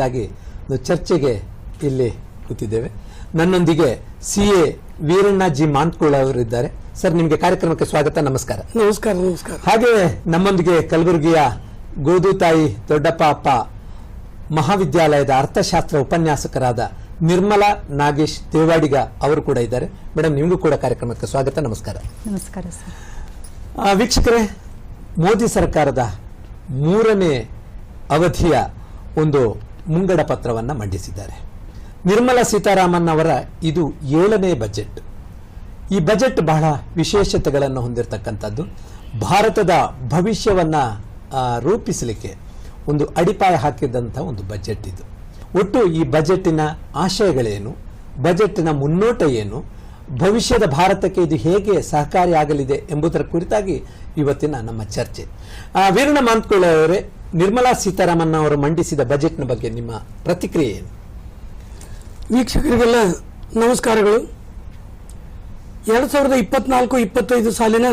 ಆಗಿ ಒಂದು ಚರ್ಚೆಗೆ ಇಲ್ಲಿ ಕೂತಿದ್ದೇವೆ. ನನ್ನೊಂದಿಗೆ ಸಿ ಎ ವೀರಣ್ಣ ಜಿ ಮಾಂತ್ಕುಳ ಅವರಿದ್ದಾರೆ ಸರ್ ನಿಮಗೆ ಕಾರ್ಯಕ್ರಮಕ್ಕೆ ಸ್ವಾಗತ ನಮಸ್ಕಾರ. ನಮಸ್ಕಾರ ನಮಸ್ಕಾರ. ಹಾಗೆ ನಮ್ಮೊಂದಿಗೆ ಕಲಬುರಗಿಯ ಗೋದುತಾಯಿ ದೊಡ್ಡಪ್ಪ ಅಪ್ಪ ಮಹಾವಿದ್ಯಾಲಯದ ಅರ್ಥಶಾಸ್ತ್ರ ಉಪನ್ಯಾಸಕರಾದ ನಿರ್ಮಲಾ ನಾಗೇಶ್ ದೇವಾಡಿಗ ಅವರು ಕೂಡ ಇದ್ದಾರೆ. ಮೇಡಮ್ ನಿಮಗೂ ಕೂಡ ಕಾರ್ಯಕ್ರಮಕ್ಕೆ ಸ್ವಾಗತ ನಮಸ್ಕಾರ. ನಮಸ್ಕಾರ ಸರ್. ವೀಕ್ಷಕರೇ ಮೋದಿ ಸರ್ಕಾರದ ಮೂರನೇ ಅವಧಿಯ ಒಂದು ಮುಂಗಡ ಪತ್ರವನ್ನು ಮಂಡಿಸಿದ್ದಾರೆ. ನಿರ್ಮಲಾ ಸೀತಾರಾಮನ್ ಅವರ ಇದು ಏಳನೇ ಬಜೆಟ್. ಈ ಬಜೆಟ್ ಬಹಳ ವಿಶೇಷತೆಗಳನ್ನು ಹೊಂದಿರತಕ್ಕಂಥದ್ದು. ಭಾರತದ ಭವಿಷ್ಯವನ್ನು ರೂಪಿಸಲಿಕ್ಕೆ ಒಂದು ಅಡಿಪಾಯ ಹಾಕಿದಂಥ ಒಂದು ಬಜೆಟ್ ಇದು. ಒಟ್ಟು ಈ ಬಜೆಟ್ಟಿನ ಆಶಯಗಳೇನು? ಬಜೆಟ್ನ ಮುನ್ನೋಟ ಏನು? ಭವಿಷ್ಯದ ಭಾರತಕ್ಕೆ ಇದು ಹೇಗೆ ಸಹಕಾರಿಯಾಗಲಿದೆ ಎಂಬುದರ ಕುರಿತಾಗಿ ಇವತ್ತಿನ ನಮ್ಮ ಚರ್ಚೆ. ವೀರಣ್ಣ ಮಾಂತ್ಕೊಳ್ಳೆ ನಿರ್ಮಲಾ ಸೀತಾರಾಮನ್ ಅವರು ಮಂಡಿಸಿದ ಬಜೆಟ್ನ ಬಗ್ಗೆ ನಿಮ್ಮ ಪ್ರತಿಕ್ರಿಯೆ ಏನು? ವೀಕ್ಷಕರಿಗೆಲ್ಲ ನಮಸ್ಕಾರಗಳು. ಎರಡು ಸಾವಿರದ ಇಪ್ಪತ್ನಾಲ್ಕು, ಇಪ್ಪತ್ತೈದು ಸಾಲಿನ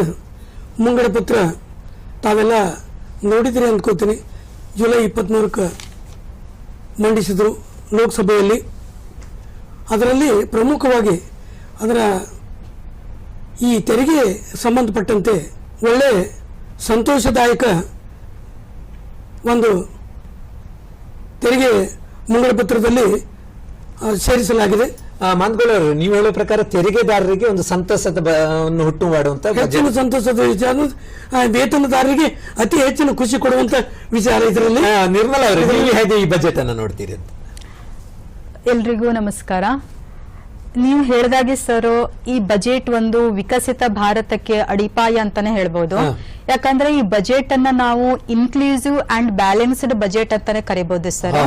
ಮುಂಗಡ ಪತ್ರ ತಾವೆಲ್ಲ ನೋಡಿದಿರಿ ಅಂದ್ಕೋತೀನಿ ಜುಲೈ ಇಪ್ಪತ್ತ್ಮೂರಕ್ಕೆ ಮಂಡಿಸಿದರು ಲೋಕಸಭೆಯಲ್ಲಿ. ಅದರಲ್ಲಿ ಪ್ರಮುಖವಾಗಿ ಅದರ ಈ ತೆರಿಗೆ ಸಂಬಂಧಪಟ್ಟಂತೆ ಒಳ್ಳೆ ಸಂತೋಷದಾಯಕ ಒಂದು ತೆರಿಗೆ ಮುಂಗಡ ಪತ್ರದಲ್ಲಿ ಸೇರಿಸಲಾಗಿದೆ. ಆ, ಮಾಂತ್ಕುಳ ನೀವು ಹೇಳೋ ಪ್ರಕಾರ ತೆರಿಗೆದಾರರಿಗೆ ಒಂದು ಸಂತಸದ ಹುಟ್ಟು ಮಾಡುವಂತ ಹೆಚ್ಚಿನ ಸಂತಸದ ವಿಚಾರ ಆ, ವೇತನದಾರರಿಗೆ ಅತಿ ಹೆಚ್ಚಿನ ಖುಷಿ ಕೊಡುವಂತ ವಿಚಾರ ಇದರಲ್ಲಿ. ನಿರ್ಮಲಾ ಅವರು ನೀವು ಹೇಗೆ ಈ ಬಜೆಟ್ ಅನ್ನು ನೋಡ್ತೀರಿ ಅಂತ? ಎಲ್ರಿಗೂ ನಮಸ್ಕಾರ. ನೀವು ಹೇಳ್ದಾಗೆ ಸರ್ ಈ ಬಜೆಟ್ ಒಂದು ವಿಕಸಿತ ಭಾರತಕ್ಕೆ ಅಡಿಪಾಯ ಅಂತಾನೆ ಹೇಳ್ಬೋದು. ಯಾಕಂದ್ರೆ ಈ ಬಜೆಟ್ ಅನ್ನ ನಾವು ಇನ್ಕ್ಲೂಸಿವ್ ಅಂಡ್ ಬ್ಯಾಲೆನ್ಸ್ಡ್ ಬಜೆಟ್ ಅಂತಾನೆ ಕರಿಬಹುದು ಸರ್.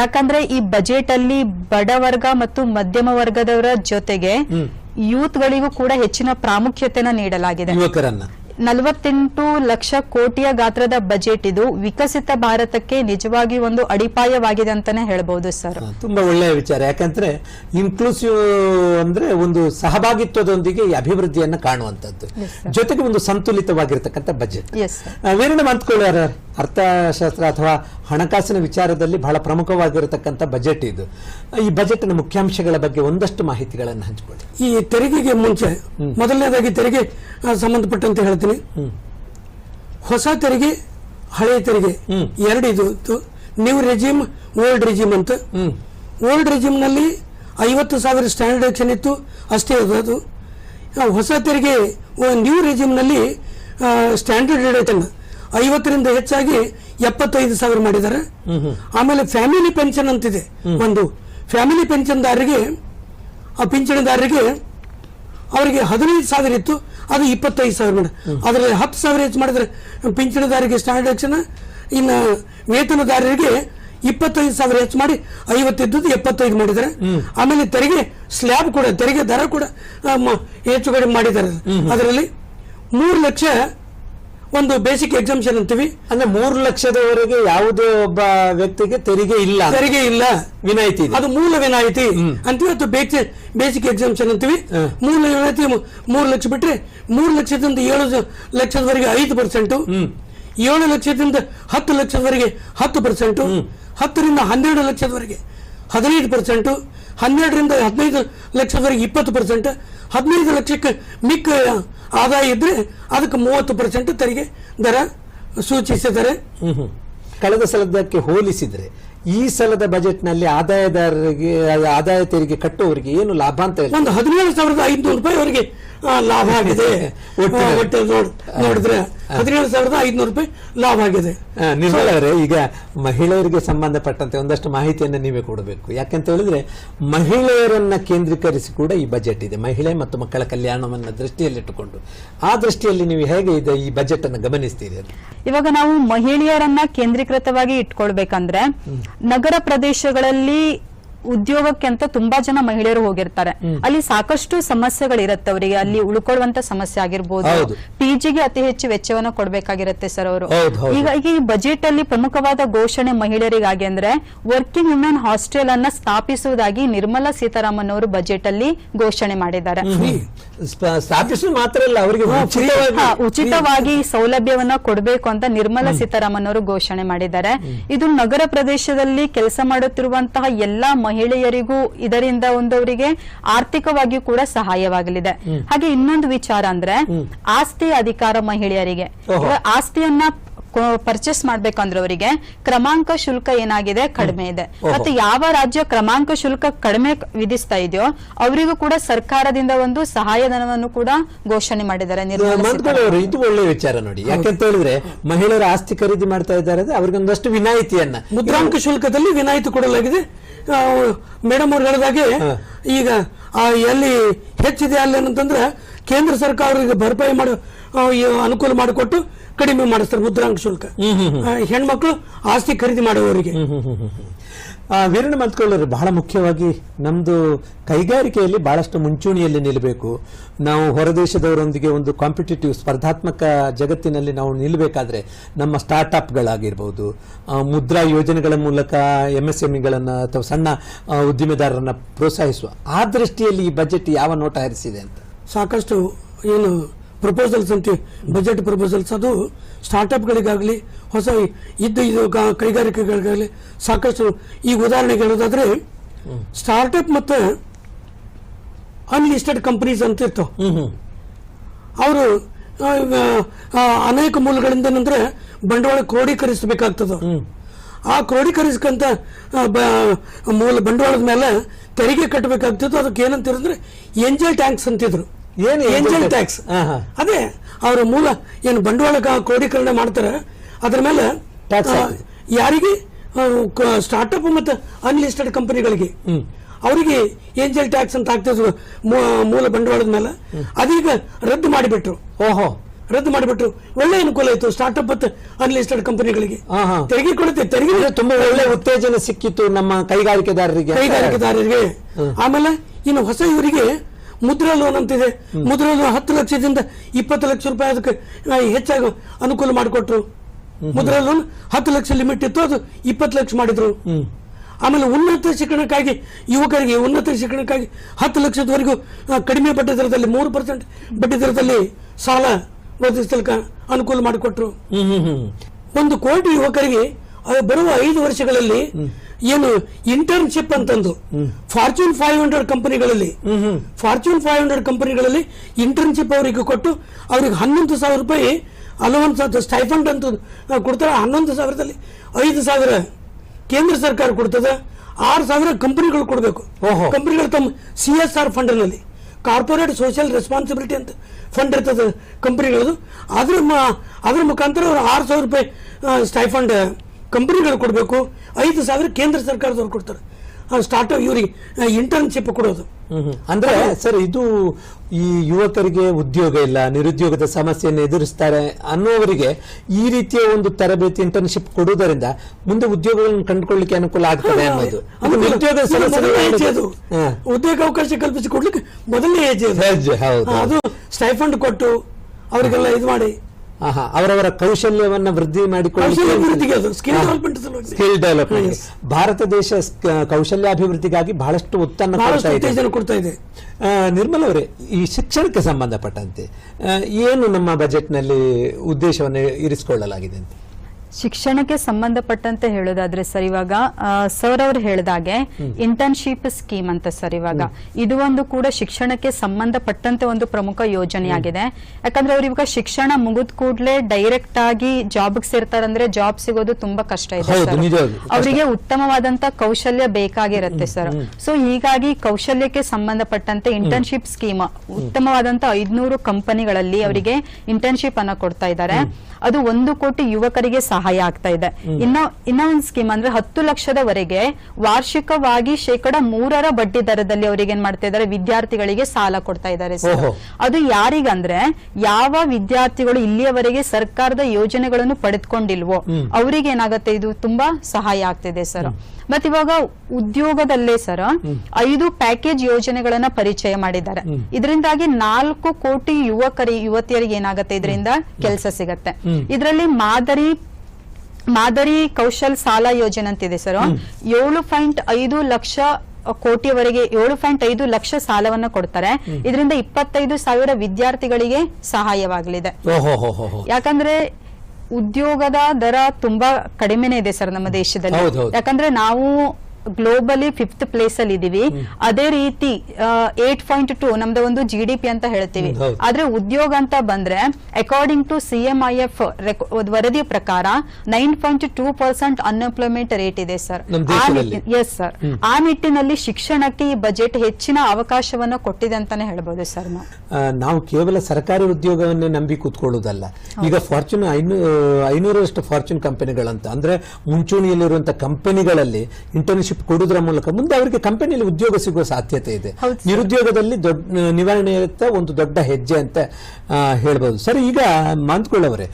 ಯಾಕಂದ್ರೆ ಈ ಬಜೆಟ್ ಅಲ್ಲಿ ಬಡ ವರ್ಗ ಮತ್ತು ಮಧ್ಯಮ ವರ್ಗದವರ ಜೊತೆಗೆ. ಯೂತ್ ಗಳಿಗೂ ಕೂಡ ಹೆಚ್ಚಿನ ಪ್ರಾಮುಖ್ಯತೆನ ನೀಡಲಾಗಿದೆ. ನಲವತ್ತೆಂಟು ಲಕ್ಷ ಕೋಟಿಯ ಗಾತ್ರದ ಬಜೆಟ್ ಇದು. ವಿಕಸಿತ ಭಾರತಕ್ಕೆ ನಿಜವಾಗಿ ಒಂದು ಅಡಿಪಾಯವಾಗಿದೆ ಅಂತಾನೆ ಹೇಳಬಹುದು ಸರ್ ತುಂಬಾ ಒಳ್ಳೆಯ ವಿಚಾರ. ಯಾಕಂದ್ರೆ ಇನ್ಕ್ಲೂಸಿವ್ ಅಂದ್ರೆ ಒಂದು ಸಹಭಾಗಿತ್ವದೊಂದಿಗೆ ಈ ಅಭಿವೃದ್ಧಿಯನ್ನ ಕಾಣುವಂತದ್ದು ಜೊತೆಗೆ ಒಂದು ಸಂತುಲಿತವಾಗಿರ್ತಕ್ಕಂಥ ಬಜೆಟ್ ವೀರಣ್ಣ ಅರ್ಥಶಾಸ್ತ್ರ ಅಥವಾ ಹಣಕಾಸಿನ ವಿಚಾರದಲ್ಲಿ ಬಹಳ ಪ್ರಮುಖವಾಗಿರತಕ್ಕಂಥ ಬಜೆಟ್ ಇದು. ಈ ಬಜೆಟ್ನ ಮುಖ್ಯಾಂಶಗಳ ಬಗ್ಗೆ ಒಂದಷ್ಟು ಮಾಹಿತಿಗಳನ್ನು ಹಂಚಿಕೊಳ್ಳಿ. ಈ ತೆರಿಗೆಗೆ ಮುಂಚೆ ಮೊದಲನೇದಾಗಿ ತೆರಿಗೆ ಸಂಬಂಧಪಟ್ಟಂತೆ ಹೇಳ್ತೀನಿ. ಹೊಸ ತೆರಿಗೆ ಹಳೆ ತೆರಿಗೆ. ಎರಡು ಇದು. ನ್ಯೂ ರೆಜಿಮ್ ಓಲ್ಡ್ ರೆಜಿಮ್ ಅಂತ. ಓಲ್ಡ್ ರೆಜಿಮ್ನಲ್ಲಿ ಐವತ್ತು ಸಾವಿರ ಸ್ಟ್ಯಾಂಡರ್ಡ್ ಆಕ್ಷನ್ ಇತ್ತು. ಅಷ್ಟೇ ಅದು ಹೊಸ ತೆರಿಗೆ ನ್ಯೂ ರೆಜಿಮ್ನಲ್ಲಿ ಸ್ಟ್ಯಾಂಡರ್ಡ್ ರೇಟ್ ಐವತ್ತರಿಂದ ಹೆಚ್ಚಾಗಿ ಎಪ್ಪತ್ತೈದು ಸಾವಿರ ಮಾಡಿದ್ದಾರೆ. ಆಮೇಲೆ ಫ್ಯಾಮಿಲಿ ಪೆನ್ಷನ್ ಅಂತಿದೆ. ಒಂದು. ಫ್ಯಾಮಿಲಿ ಪೆನ್ಷನ್ದಾರರಿಗೆ ಆ ಪಿಂಚಣಿದಾರರಿಗೆ ಅವರಿಗೆ ಹದಿನೈದು ಸಾವಿರ ಇತ್ತು. ಅದು ಇಪ್ಪತ್ತೈದು ಸಾವಿರ ಮೇಡಮ್. ಅದರಲ್ಲಿ ಹತ್ತು ಸಾವಿರ ಹೆಚ್ಚು ಮಾಡಿದ್ರೆ ಪಿಂಚಣಿದಾರರಿಗೆ ಸ್ಟ್ಯಾಂಡರ್ಡ್ ಆಕ್ಷನ್ ಇನ್ನು ವೇತನದಾರರಿಗೆ ಇಪ್ಪತ್ತೈದು ಸಾವಿರ ಹೆಚ್ಚು ಮಾಡಿ ಐವತ್ತಿದ್ದದ್ದು ಎಪ್ಪತ್ತೈದು ಮಾಡಿದ್ದಾರೆ. ಆಮೇಲೆ ತೆರಿಗೆ ಸ್ಲ್ಯಾಬ್ ಕೂಡ ತೆರಿಗೆ ದರ ಕೂಡ ಹೆಚ್ಚು ಕಡಿಮೆ ಮಾಡಿದ್ದಾರೆ. ಅದರಲ್ಲಿ ಮೂರು ಲಕ್ಷ ಒಂದು ಬೇಸಿಕ್ ಎಕ್ಸಾಮ್ಷನ್ ಅಂತೀವಿ. ಅಂದ್ರೆ ಮೂರು ಲಕ್ಷದವರೆಗೆ ಯಾವುದೇ ಒಬ್ಬ ವ್ಯಕ್ತಿಗೆ ತೆರಿಗೆ ಇಲ್ಲ. ತೆರಿಗೆ ಇಲ್ಲ. ವಿನಾಯಿತಿ ಇದೆ. ಅದು ಮೂಲ ವಿನಾಯಿತಿ. ಅಂತೀವಿ ಅಥವಾ ಬೇಸಿಕ್ ಬೇಸಿಕ್ ಎಕ್ಸಾಮ್ಷನ್ ಅಂತೀವಿ. ಮೂಲ ವಿನಾಯಿತಿ ಮು- ಮೂರು ಲಕ್ಷ ಬಿಟ್ರೆ ಮೂರು ಲಕ್ಷದಿಂದ ಏಳು ಲಕ್ಷದವರೆಗೆ ಐದು ಪರ್ಸೆಂಟ್ ಏಳು ಲಕ್ಷದಿಂದ ಹತ್ತು ಲಕ್ಷದವರೆಗೆ ಹತ್ತು ಪರ್ಸೆಂಟ್ ಹತ್ತರಿಂದ ಹನ್ನೆರಡು ಲಕ್ಷದವರೆಗೆ ಹದಿನೈದು ಪರ್ಸೆಂಟ್ ಹನ್ನೆರಡರಿಂದ ಹದಿನೈದು ಲಕ್ಷದವರೆಗೆ ಇಪ್ಪತ್ತು ಪರ್ಸೆಂಟ್ ಹದಿನೈದು ಲಕ್ಷಕ್ಕೆ ಮಿಕ್ಕ ಆದಾಯ ಇದ್ರೆ ಅದಕ್ಕೆ ಮೂವತ್ತು ಪರ್ಸೆಂಟ್ ತೆರಿಗೆ ದರ ಸೂಚಿಸಿದರೆ. ಕಳೆದ ಸಲದಕ್ಕೆ ಹೋಲಿಸಿದರೆ ಈ ಸಲದ ಬಜೆಟ್ನಲ್ಲಿ ಆದಾಯದಾರರಿಗೆ ಆದಾಯ ತೆರಿಗೆ ಕಟ್ಟುವವರಿಗೆ ಏನು ಲಾಭ ಅಂತ ಹೇಳಿ ಒಂದು ಹದಿನೇಳು ಸಾವಿರದ ಐದುನೂರು ರೂಪಾಯಿ ಅವರಿಗೆ ಲಾಭ ಆಗಿದೆ. ಒಟ್ಟು ನೋಡ್- ನೋಡಿದ್ರೆ ಹದಿನೇಳು ಸಾವಿರದ ಐದುನೂರು ರೂಪಾಯಿ ಲಾಭ ಆಗಿದೆ. ನಿರ್ಮಲವರೇ ಈಗ ಮಹಿಳೆಯರಿಗೆ ಸಂಬಂಧಪಟ್ಟಂತೆ ಒಂದಷ್ಟು ಮಾಹಿತಿಯನ್ನು ನೀವೇ ಕೊಡಬೇಕು. ಯಾಕಂತ ಹೇಳಿದ್ರೆ ಮಹಿಳೆಯರನ್ನ ಕೇಂದ್ರೀಕರಿಸಿ ಕೂಡ ಈ ಬಜೆಟ್ ಇದೆ. ಮಹಿಳೆ ಮತ್ತು ಮಕ್ಕಳ ಕಲ್ಯಾಣವನ್ನ ದೃಷ್ಟಿಯಲ್ಲಿಟ್ಟುಕೊಂಡು. ಆ ದೃಷ್ಟಿಯಲ್ಲಿ ನೀವು ಹೇಗೆ ಇದೆ ಈ ಬಜೆಟ್ ಅನ್ನು ಗಮನಿಸ್ತೀರಿ ಇವಾಗ ನಾವು ಮಹಿಳೆಯರನ್ನ ಕೇಂದ್ರೀಕೃತವಾಗಿ ಇಟ್ಕೊಳ್ಬೇಕಂದ್ರೆ ನಗರ ಪ್ರದೇಶಗಳಲ್ಲಿ ಉದ್ಯೋಗಕ್ಕೆ ಅಂತ ತುಂಬಾ ಜನ ಮಹಿಳೆಯರು ಹೋಗಿರ್ತಾರೆ. ಅಲ್ಲಿ ಸಾಕಷ್ಟು ಸಮಸ್ಯೆಗಳಿರುತ್ತೆ ಅವರಿಗೆ. ಅಲ್ಲಿ ಉಳ್ಕೊಳ್ಳುವಂತ ಸಮಸ್ಯೆ ಆಗಿರ್ಬೋದು. ಪಿಜಿಗೆ ಅತಿ ಹೆಚ್ಚು ವೆಚ್ಚವನ್ನ ಕೊಡಬೇಕಾಗಿರುತ್ತೆ ಸರ್ ಅವರು. ಹೀಗಾಗಿ ಈ ಬಜೆಟ್ ಅಲ್ಲಿ ಪ್ರಮುಖವಾದ ಘೋಷಣೆ ಮಹಿಳೆಯರಿಗಾಗಿ ಅಂದ್ರೆ ವರ್ಕಿಂಗ್ ವುಮೆನ್ ಹಾಸ್ಟೆಲ್ ಅನ್ನ ಸ್ಥಾಪಿಸುವುದಾಗಿ ನಿರ್ಮಲಾ ಸೀತಾರಾಮನ್ ಅವರು ಬಜೆಟ್ ಅಲ್ಲಿ ಘೋಷಣೆ ಮಾಡಿದ್ದಾರೆ. ಸ್ಥಾಪಿಸುವುದು ಮಾತ್ರ ಅಲ್ಲ ಅವರಿಗೆ ಉಚಿತವಾಗಿ ಉಚಿತವಾಗಿ ಸೌಲಭ್ಯವನ್ನ ಕೊಡಬೇಕು ಅಂತ ನಿರ್ಮಲಾ ಸೀತಾರಾಮನ್ ಅವರು ಘೋಷಣೆ ಮಾಡಿದ್ದಾರೆ. ಇದು ನಗರ ಪ್ರದೇಶದಲ್ಲಿ ಕೆಲಸ ಮಾಡುತ್ತಿರುವಂತಹ ಎಲ್ಲಾ ಮಹಿಳೆಯರಿಗೂ ಇದರಿಂದ ಒಂದು ಅವರಿಗೆ ಆರ್ಥಿಕವಾಗಿಯೂ ಕೂಡ ಸಹಾಯವಾಗಲಿದೆ. ಹಾಗೆ ಇನ್ನೊಂದು ವಿಚಾರ ಅಂದ್ರೆ ಆಸ್ತಿ ಅಧಿಕಾರ ಮಹಿಳೆಯರಿಗೆ. ಆಸ್ತಿಯನ್ನ ಪರ್ಚೇಸ್ ಮಾಡ್ಬೇಕಂದ್ರೆ ಅವರಿಗೆ ಕ್ರಮಾಂಕ ಶುಲ್ಕ ಏನಾಗಿದೆ ಕಡಿಮೆ ಇದೆ. ಮತ್ತೆ ಯಾವ ರಾಜ್ಯ ಕ್ರಮಾಂಕ ಶುಲ್ಕ ಕಡಿಮೆ ವಿಧಿಸ್ತಾ ಇದೆಯೋ ಅವರಿಗೂ ಕೂಡ ಸರ್ಕಾರದಿಂದ ಒಂದು ಸಹಾಯಧನವನ್ನು ಕೂಡ ಘೋಷಣೆ ಮಾಡಿದ್ದಾರೆ ಇದು ಒಳ್ಳೆ ವಿಚಾರ ನೋಡಿ. ಯಾಕಂತ ಹೇಳಿದ್ರೆ ಮಹಿಳೆಯರ ಆಸ್ತಿ ಖರೀದಿ ಮಾಡ್ತಾ ಇದ್ದಾರೆ ಅವ್ರಿಗೆ ಅವ್ರಿಗೊಂದಷ್ಟು ವಿನಾಯಿತಿಯನ್ನ. ಮುದ್ರಾಂಕ ಶುಲ್ಕದಲ್ಲಿ ವಿನಾಯಿತಿ ಕೊಡಲಾಗಿದೆ. ಮೇಡಮ್ ಅವ್ರು ಹೇಳಿದಾಗೆ ಈಗ ಆ, ಎಲ್ಲಿ ಹೆಚ್ಚಿದೆ ಅಲ್ಲಿ ಏನಂತಂದ್ರೆ ಕೇಂದ್ರ ಸರ್ಕಾರ ಭರಪಾಯಿ ಮಾಡೋ ಅನುಕೂಲ ಮಾಡಿಕೊಟ್ಟು ಕಡಿಮೆ ಮಾಡಿಸ್ತಾರೆ ಮುದ್ರಾಂಕ ಶುಲ್ಕ. ಹೆಣ್ಮಕ್ಳು ಆಸ್ತಿ ಖರೀದಿ ಮಾಡುವವರಿಗೆ. ವೀರಣ್ಣ ಮಂತ್ಕೊಳ್ಳರು ಬಹಳ ಮುಖ್ಯವಾಗಿ ನಮ್ದು ಕೈಗಾರಿಕೆಯಲ್ಲಿ ಬಹಳಷ್ಟು ಮುಂಚೂಣಿಯಲ್ಲಿ ನಿಲ್ಲಬೇಕು ನಾವು ಹೊರದೇಶದವರೊಂದಿಗೆ ಒಂದು ಕಾಂಪಿಟೇಟಿವ್ ಸ್ಪರ್ಧಾತ್ಮಕ ಜಗತ್ತಿನಲ್ಲಿ ನಾವು ನಿಲ್ಲಬೇಕಾದ್ರೆ ನಮ್ಮ ಸ್ಟಾರ್ಟ್ಅಪ್ಗಳಾಗಿರ್ಬೋದು ಮುದ್ರಾ ಯೋಜನೆಗಳ ಮೂಲಕ ಎಂಎಸ್ಎಂಇಗಳನ್ನು ಅಥವಾ ಸಣ್ಣ ಉದ್ದಿಮೆದಾರರನ್ನ ಪ್ರೋತ್ಸಾಹಿಸುವ ಆ ದೃಷ್ಟಿಯಲ್ಲಿ ಈ ಬಜೆಟ್ ಯಾವ ನೋಟ ಹರಿಸಿದೆ ಅಂತ? ಸಾಕಷ್ಟು ಏನು ಪ್ರಪೋಸಲ್ಸ್ ಅಂತೀವಿ ಬಜೆಟ್ ಪ್ರಪೋಸಲ್ಸ್ ಅದು ಸ್ಟಾರ್ಟ್ಅಪ್ಗಳಿಗಾಗಲಿ ಹೊಸ ಇದ್ದ ಇದು ಕೈಗಾರಿಕೆಗಳಿಗಾಗಲಿ ಸಾಕಷ್ಟು ಈಗ ಉದಾಹರಣೆಗೆ ಹೇಳೋದಾದ್ರೆ ಸ್ಟಾರ್ಟ್ಅಪ್ ಮತ್ತು ಅನ್ಲಿಸ್ಟೆಡ್ ಕಂಪನೀಸ್ ಅಂತ ಇರ್ತಾವ. ಅವರು ಅನೇಕ ಮೂಲಗಳಿಂದ ಅಂದ್ರೆ ಬಂಡವಾಳ ಕ್ರೋಢೀಕರಿಸಬೇಕಾಗ್ತದ ಆ ಕ್ರೋಢೀಕರಿಸ್ಕಂತ ಮೂಲ ಬಂಡವಾಳದ ಮೇಲೆ ತೆರಿಗೆ ಕಟ್ಟಬೇಕಾಗ್ತಿತ್ತು ಅದಕ್ಕೆ ಏನಂತ ಎಂಜಲ್ ಟ್ಯಾಂಕ್ಸ್ ಅಂತಿದ್ರು. ಏನು ಏಂಜಲ್ ಟ್ಯಾಕ್ಸ್. ಅದೇ ಅವರ ಮೂಲ ಏನು ಬಂಡವಾಳ ಕ್ರೋಢೀಕರಣ ಮಾಡ್ತಾರೆ ಅದರ ಮೇಲೆ ಯಾರಿಗೆ ಸ್ಟಾರ್ಟ್ಅಪ್ ಮತ್ತು ಅನ್ಲಿಸ್ಟೆಡ್ ಕಂಪನಿಗಳಿಗೆ ಅವರಿಗೆ ಏಂಜಲ್ ಟ್ಯಾಕ್ಸ್ ಅಂತ ಆಗ್ತದೆ ಮೂ- ಮೂಲ ಬಂಡವಾಳದ ಮೇಲೆ ಅದೀಗ ರದ್ದು ಮಾಡಿಬಿಟ್ರು. ಓಹೋ. ರದ್ದು ಮಾಡಿಬಿಟ್ರು. ಒಳ್ಳೆ ಅನುಕೂಲ ಆಯ್ತು ಸ್ಟಾರ್ಟ್ಅಪ್ ಮತ್ತು ಅನ್ಲಿಸ್ಟೆಡ್ ಕಂಪನಿಗಳಿಗೆ. ತೆರಿಗೆ ಕೊಡುತ್ತೆ ತೆರಿಗೆ ತುಂಬಾ ಒಳ್ಳೆ ಉತ್ತೇಜನ ಸಿಕ್ಕಿತ್ತು ನಮ್ಮ ಕೈಗಾರಿಕೆದಾರರಿಗೆ. ಕೈಗಾರಿಕೆದಾರರಿಗೆ. ಆಮೇಲೆ ಇನ್ನು ಹೊಸ ಇವರಿಗೆ ಮುದ್ರಾ ಲೋನ್ ಅಂತಿದೆ. ಮುದ್ರಾ ಲೋನ್ ಹತ್ತು ಲಕ್ಷದಿಂದ ಇಪ್ಪತ್ತು ಲಕ್ಷ ರೂಪಾಯಿ ಅದಕ್ಕೆ ಹೆಚ್ಚಾಗಿ ಅನುಕೂಲ ಮಾಡಿಕೊಟ್ರು. ಮುದ್ರಾ ಲೋನ್ ಹತ್ತು ಲಕ್ಷ ಲಿಮಿಟ್ ಇತ್ತು ಅದು ಇಪ್ಪತ್ತು ಲಕ್ಷ ಮಾಡಿದ್ರು. ಆಮೇಲೆ ಉನ್ನತ ಶಿಕ್ಷಣಕ್ಕಾಗಿ ಯುವಕರಿಗೆ ಉನ್ನತ ಶಿಕ್ಷಣಕ್ಕಾಗಿ ಹತ್ತು ಲಕ್ಷದವರೆಗೂ ಕಡಿಮೆ ಬಡ್ಡಿ ದರದಲ್ಲಿ ಮೂರು ಪರ್ಸೆಂಟ್ ಬಡ್ಡಿ ದರದಲ್ಲಿ ಸಾಲ ಒದಗಿಸಲಿಕ್ಕೆ ಅನುಕೂಲ ಮಾಡಿಕೊಟ್ರು. ಒಂದು ಕೋಟಿ ಯುವಕರಿಗೆ ಬರುವ ಐದು ವರ್ಷಗಳಲ್ಲಿ ಏನು ಇಂಟರ್ನ್ಶಿಪ್ ಅಂತಂದು. ಫಾರ್ಚೂನ್ ಫೈವ್ ಹಂಡ್ರೆಡ್ ಕಂಪನಿಗಳಲ್ಲಿ. ಫಾರ್ಚೂನ್ ಫೈವ್ ಹಂಡ್ರೆಡ್ ಕಂಪನಿಗಳಲ್ಲಿ ಇಂಟರ್ನ್ಶಿಪ್ ಅವರಿಗೆ ಕೊಟ್ಟು ಅವ್ರಿಗೆ ಹನ್ನೊಂದು ಸಾವಿರ ರೂಪಾಯಿ ಅಲವನ್ಸ್ ಅಥವಾ ಸ್ಟೈಫಂಡ್ ಅಂತ ಕೊಡ್ತಾರೆ. ಹನ್ನೊಂದು ಸಾವಿರದಲ್ಲಿ ಐದು ಸಾವಿರ ಕೇಂದ್ರ ಸರ್ಕಾರ ಕೊಡ್ತದೆ. ಆರು ಸಾವಿರ ಕಂಪನಿಗಳು ಕೊಡಬೇಕು. ಕಂಪನಿಗಳು ತಮ್ಮ ಸಿ ಎಸ್ ಆರ್ ಫಂಡ್ನಲ್ಲಿ ಕಾರ್ಪೊರೇಟ್ ಸೋಷಿಯಲ್ ರೆಸ್ಪಾನ್ಸಿಬಿಲಿಟಿ ಅಂತ ಫಂಡ್ ಇರ್ತದೆ ಕಂಪನಿಗಳದು. ಅದ್ರ ಅದ್ರ ಮುಖಾಂತರ ಅವರು ಆರು ಸಾವಿರ ರೂಪಾಯಿ ಸ್ಟೈಫಂಡ್ ಕಂಪನಿಗಳು ಕೊಡಬೇಕು ಐದು ಸಾವಿರ ಕೇಂದ್ರ ಸರ್ಕಾರದವ್ರು ಕೊಡ್ತಾರೆ ಸ್ಟಾರ್ಟ್ಅಪ್ ಇವರಿಗೆ ಇಂಟರ್ನ್ಶಿಪ್ ಕೊಡೋದು. ಅಂದ್ರೆ ಸರ್ ಇದು ಈ ಯುವಕರಿಗೆ ಉದ್ಯೋಗ ಇಲ್ಲ ನಿರುದ್ಯೋಗದ ಸಮಸ್ಯೆಯನ್ನು ಎದುರಿಸ್ತಾರೆ ಅನ್ನೋವರಿಗೆ ಈ ರೀತಿಯ ಒಂದು ತರಬೇತಿ ಇಂಟರ್ನ್ಶಿಪ್ ಕೊಡುವುದರಿಂದ ಮುಂದೆ ಉದ್ಯೋಗಗಳನ್ನು ಕಂಡುಕೊಳ್ಳಿಕ್ಕೆ ಅನುಕೂಲ ಆಗ್ತದೆ ಅನ್ನೋದು. ಉದ್ಯೋಗ ಅವಕಾಶ ಕಲ್ಪಿಸಿ ಕೊಡ್ಲಿಕ್ಕೆ ಮೊದಲನೇ ಹೆಜ್ಜೆ ಅದು. ಹೆಜ್ಜೆ, ಹೌದು. ಅದು ಸ್ಟೈಫಂಡ್ ಕೊಟ್ಟು ಅವರಿಗೆಲ್ಲ ಇದು ಮಾಡಿ ಅವರವರ ಕೌಶಲ್ಯವನ್ನ ವೃದ್ಧಿ ಅದು ಸ್ಕಿಲ್. ಡೆವಲಪ್ಮೆಂಟ್ ಭಾರತ ದೇಶ ಕೌಶಲ್ಯಾಭಿವೃದ್ಧಿಗಾಗಿ ಬಹಳಷ್ಟು ಉತ್ತನ್ನ ಕೊಡ್ತಾ ಇದೆ. ನಿರ್ಮಲ ಅವರೇ ಈ ಶಿಕ್ಷಣಕ್ಕೆ ಸಂಬಂಧಪಟ್ಟಂತೆ ಏನು ನಮ್ಮ ಬಜೆಟ್ನಲ್ಲಿ ಉದ್ದೇಶವನ್ನು ಇರಿಸಿಕೊಳ್ಳಲಾಗಿದೆ ಅಂತ? ಶಿಕ್ಷಣಕ್ಕೆ ಸಂಬಂಧಪಟ್ಟಂತೆ ಹೇಳೋದಾದ್ರೆ ಸರ್ ಇವಾಗ ಸರ್ ಅವ್ರು ಹೇಳಿದಾಗೆ ಇಂಟರ್ನ್ಶಿಪ್ ಸ್ಕೀಮ್ ಅಂತ ಸರ್ ಇವಾಗ. ಇದು ಒಂದು ಕೂಡ ಶಿಕ್ಷಣಕ್ಕೆ ಸಂಬಂಧಪಟ್ಟಂತೆ ಒಂದು ಪ್ರಮುಖ ಯೋಜನೆಯಾಗಿದೆ ಯಾಕಂದ್ರೆ ಅವ್ರು ಇವಾಗ ಶಿಕ್ಷಣ ಮುಗಿದ ಕೂಡಲೇ ಡೈರೆಕ್ಟ್ ಆಗಿ ಜಾಬ್ ಸೇರ್ತಾರಂದ್ರೆ ಜಾಬ್ ಸಿಗೋದು ತುಂಬಾ ಕಷ್ಟ ಇದೆ ಸರ್. ಅವರಿಗೆ ಉತ್ತಮವಾದಂತ ಕೌಶಲ್ಯ ಬೇಕಾಗಿರುತ್ತೆ ಸರ್. ಸೊ ಹೀಗಾಗಿ ಕೌಶಲ್ಯಕ್ಕೆ ಸಂಬಂಧಪಟ್ಟಂತೆ ಇಂಟರ್ನ್ಶಿಪ್ ಸ್ಕೀಮ್ ಉತ್ತಮವಾದಂತ ಐದ್ನೂರು ಕಂಪನಿಗಳಲ್ಲಿ ಅವರಿಗೆ ಇಂಟರ್ನ್ಶಿಪ್ ಅನ್ನ ಕೊಡ್ತಾ ಇದ್ದಾರೆ. ಅದು ಒಂದು ಕೋಟಿ ಯುವಕರಿಗೆ ಸಹಾಯ ಆಗ್ತಾ ಇದೆ. ಇನ್ನ ಇನ್ನ ಒಂದು ಸ್ಕೀಮ್ ಅಂದ್ರೆ ಹತ್ತು ಲಕ್ಷದವರೆಗೆ ವಾರ್ಷಿಕವಾಗಿ ಶೇಕಡ ಮೂರರ ಬಡ್ಡಿ ದರದಲ್ಲಿ ಅವರಿಗೆ ಏನ್ ಮಾಡ್ತಾ ಇದ್ದಾರೆ? ವಿದ್ಯಾರ್ಥಿಗಳಿಗೆ ಸಾಲ ಕೊಡ್ತಾ ಇದ್ದಾರೆ ಸರ್. ಅದು ಯಾರಿಗಂದ್ರೆ ಯಾವ ವಿದ್ಯಾರ್ಥಿಗಳು ಇಲ್ಲಿಯವರೆಗೆ ಸರ್ಕಾರದ ಯೋಜನೆಗಳನ್ನು ಪಡೆದುಕೊಂಡಿಲ್ವೋ ಅವರಿಗೆ ಏನಾಗುತ್ತೆ? ಇದು ತುಂಬಾ ಸಹಾಯ ಆಗ್ತಿದೆ ಸರ್. ಮತ್ ಇವಾಗ ಉದ್ಯೋಗದಲ್ಲೇ ಸರ್ ಐದು ಪ್ಯಾಕೇಜ್ ಯೋಜನೆಗಳನ್ನ ಪರಿಚಯ ಮಾಡಿದ್ದಾರೆ. ಇದರಿಂದಾಗಿ ನಾಲ್ಕು ಕೋಟಿ ಯುವಕರಿ ಯುವತಿಯರಿಗೆ ಏನಾಗುತ್ತೆ? ಇದರಿಂದ ಕೆಲಸ ಸಿಗತ್ತೆ. ಇದರಲ್ಲಿ ಮಾದರಿ ಮಾದರಿ ಕೌಶಲ್ ಸಾಲ ಯೋಜನೆ ಅಂತಿದೆ ಸರ್. ಏಳು ಪಾಯಿಂಟ್ ಐದು ಲಕ್ಷ ಕೋಟಿವರೆಗೆ ಏಳು ಪಾಯಿಂಟ್ ಐದು ಲಕ್ಷ ಸಾಲವನ್ನ ಕೊಡ್ತಾರೆ. ಇದರಿಂದ ಇಪ್ಪತ್ತೈದು ಸಾವಿರ ವಿದ್ಯಾರ್ಥಿಗಳಿಗೆ ಸಹಾಯವಾಗಲಿದೆ. ಯಾಕಂದ್ರೆ ಉದ್ಯೋಗದ ದರ ತುಂಬಾ ಕಡಿಮೆನೇ ಇದೆ ಸರ್ ನಮ್ಮ ದೇಶದಲ್ಲಿ. ಯಾಕಂದ್ರೆ ನಾವು ಗ್ಲೋಬಲಿ ಫಿಫ್ತ್ ಪ್ಲೇಸ್ ಅಲ್ಲಿ ಇದೀವಿ ಅದೇ ರೀತಿ ಏಟ್ ಪಾಯಿಂಟ್ ಟು ನಮ್ದು ಒಂದು ಜಿ ಡಿ ಪಿ ಅಂತ ಹೇಳ್ತೀವಿ. ಆದ್ರೆ ಉದ್ಯೋಗ ಅಂತ ಬಂದ್ರೆ according to C M I F ವರದಿ ಪ್ರಕಾರ nine point two percent unemployment rate ಇದೆ ಸರ್ ಎಸ್ ಸರ್ ಆ ನಿಟ್ಟಿನಲ್ಲಿ ಶಿಕ್ಷಣಕ್ಕೆ ಈ ಬಜೆಟ್ ಹೆಚ್ಚಿನ ಅವಕಾಶವನ್ನ ಕೊಟ್ಟಿದೆ ಅಂತಾನೆ ಹೇಳ್ಬೋದು ಸರ್ ನಾವು ಕೇವಲ ಸರ್ಕಾರಿ ಉದ್ಯೋಗವನ್ನೇ ನಂಬಿ ಕೂತ್ಕೊಳ್ಳೋದಲ್ಲ. ಈಗ ಫಾರ್ಚೂನ್ ಐನೂ ಐನೂರಷ್ಟು ಫಾರ್ಚೂನ್ ಕಂಪನಿಗಳಂತ ಅಂದ್ರೆ ಮುಂಚೂಣಿಯಲ್ಲಿರುವಂತಹ ಕಂಪನಿಗಳಲ್ಲಿ ಇಂಟರ್ನ್ಶಿಪ್ ಕೊಡುವುದರ ಮೂಲಕ ಮುಂದೆ ಅವರಿಗೆ ಕಂಪನಿಯಲ್ಲಿ ಉದ್ಯೋಗ ಸಿಗುವ ಸಾಧ್ಯತೆ ಇದೆ. ನಿರುದ್ಯೋಗದಲ್ಲಿ ದೊಡ್ಡ ನಿವಾರಣೆಯತ್ತ ಒಂದು ದೊಡ್ಡ ಹೆಜ್ಜೆ ಅಂತ ಹೇಳ್ಬೋದು. ಸರಿ ಈಗ ಮಾಂತ್ಕೊಳ್ಳವರೇ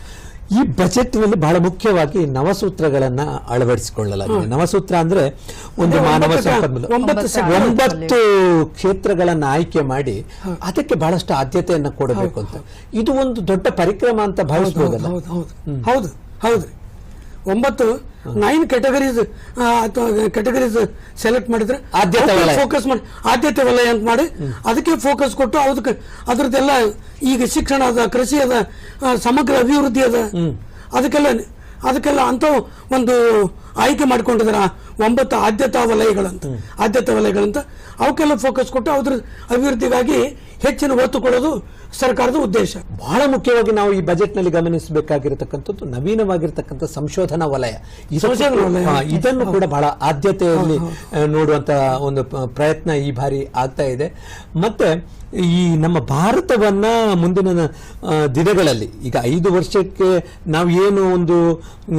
ಈ ಬಜೆಟ್ನಲ್ಲಿ ಬಹಳ ಮುಖ್ಯವಾಗಿ ನವಸೂತ್ರಗಳನ್ನ ಅಳವಡಿಸಿಕೊಳ್ಳಲಾಗಿದೆ. ನವಸೂತ್ರ ಅಂದ್ರೆ ಒಂದು ಮಾನವ ಒಂಬತ್ತು- ಸಂಪನ್ಮೂಲ. ಒಂಬತ್ತು. ಕ್ಷೇತ್ರಗಳನ್ನ ಆಯ್ಕೆ ಮಾಡಿ ಅದಕ್ಕೆ ಬಹಳಷ್ಟು ಆದ್ಯತೆಯನ್ನ ಕೊಡಬೇಕು ಅಂತ. ಇದು ಒಂದು ದೊಡ್ಡ ಪರಿಕ್ರಮ ಅಂತ ಭಾವಿಸಬಹುದಲ್ಲ ಹೌದು ಹೌದು. ಒಂಬತ್ತು ನೈನ್ ಕೆಟಗರೀಸ್ ಅಥವಾ ಕೆಟಗರೀಸ್ ಸೆಲೆಕ್ಟ್ ಮಾಡಿದ್ರೆ. ಫೋಕಸ್ ಮಾಡಿ ಆದ್ಯತೆ ವಲಯ ಅಂತ ಮಾಡಿ ಅದಕ್ಕೆ ಫೋಕಸ್ ಕೊಟ್ಟು ಅದಕ್ಕೆ ಅದ್ರದ್ದೆಲ್ಲ ಈಗ ಶಿಕ್ಷಣ ಅದ ಕೃಷಿ ಅದ ಸಮಗ್ರ ಅಭಿವೃದ್ಧಿ ಅದ. ಅದಕ್ಕೆಲ್ಲ ಅದಕ್ಕೆಲ್ಲ ಅಂತ ಒಂದು ಆಯ್ಕೆ ಮಾಡ್ಕೊಂಡಿದಾರ. ಒಂಬತ್ತು ಆದ್ಯತಾ ವಲಯಗಳಂತ ಆದ್ಯತಾ ವಲಯಗಳಂತ ಅವಕ್ಕೆಲ್ಲ ಫೋಕಸ್ ಕೊಟ್ಟು ಅದ್ರ ಅಭಿವೃದ್ಧಿಗಾಗಿ ಹೆಚ್ಚಿನ ಒತ್ತು ಕೊಡೋದು ಸರ್ಕಾರದ ಉದ್ದೇಶ. ಬಹಳ ಮುಖ್ಯವಾಗಿ ನಾವು ಈ ಬಜೆಟ್ನಲ್ಲಿ ಗಮನಿಸಬೇಕಾಗಿರತಕ್ಕಂಥದ್ದು ನವೀನವಾಗಿರ್ತಕ್ಕಂಥ ಸಂಶೋಧನಾ ವಲಯ. ಇದನ್ನು ಕೂಡ ಬಹಳ ಆದ್ಯತೆಯಲ್ಲಿ ನೋಡುವಂತ ಒಂದು ಪ್ರಯತ್ನ ಈ ಬಾರಿ ಆಗ್ತಾ ಇದೆ. ಮತ್ತೆ ಈ ನಮ್ಮ ಭಾರತವನ್ನ ಮುಂದಿನ ದಿನಗಳಲ್ಲಿ ಈಗ ಐದು ವರ್ಷಕ್ಕೆ ನಾವು ಏನು ಒಂದು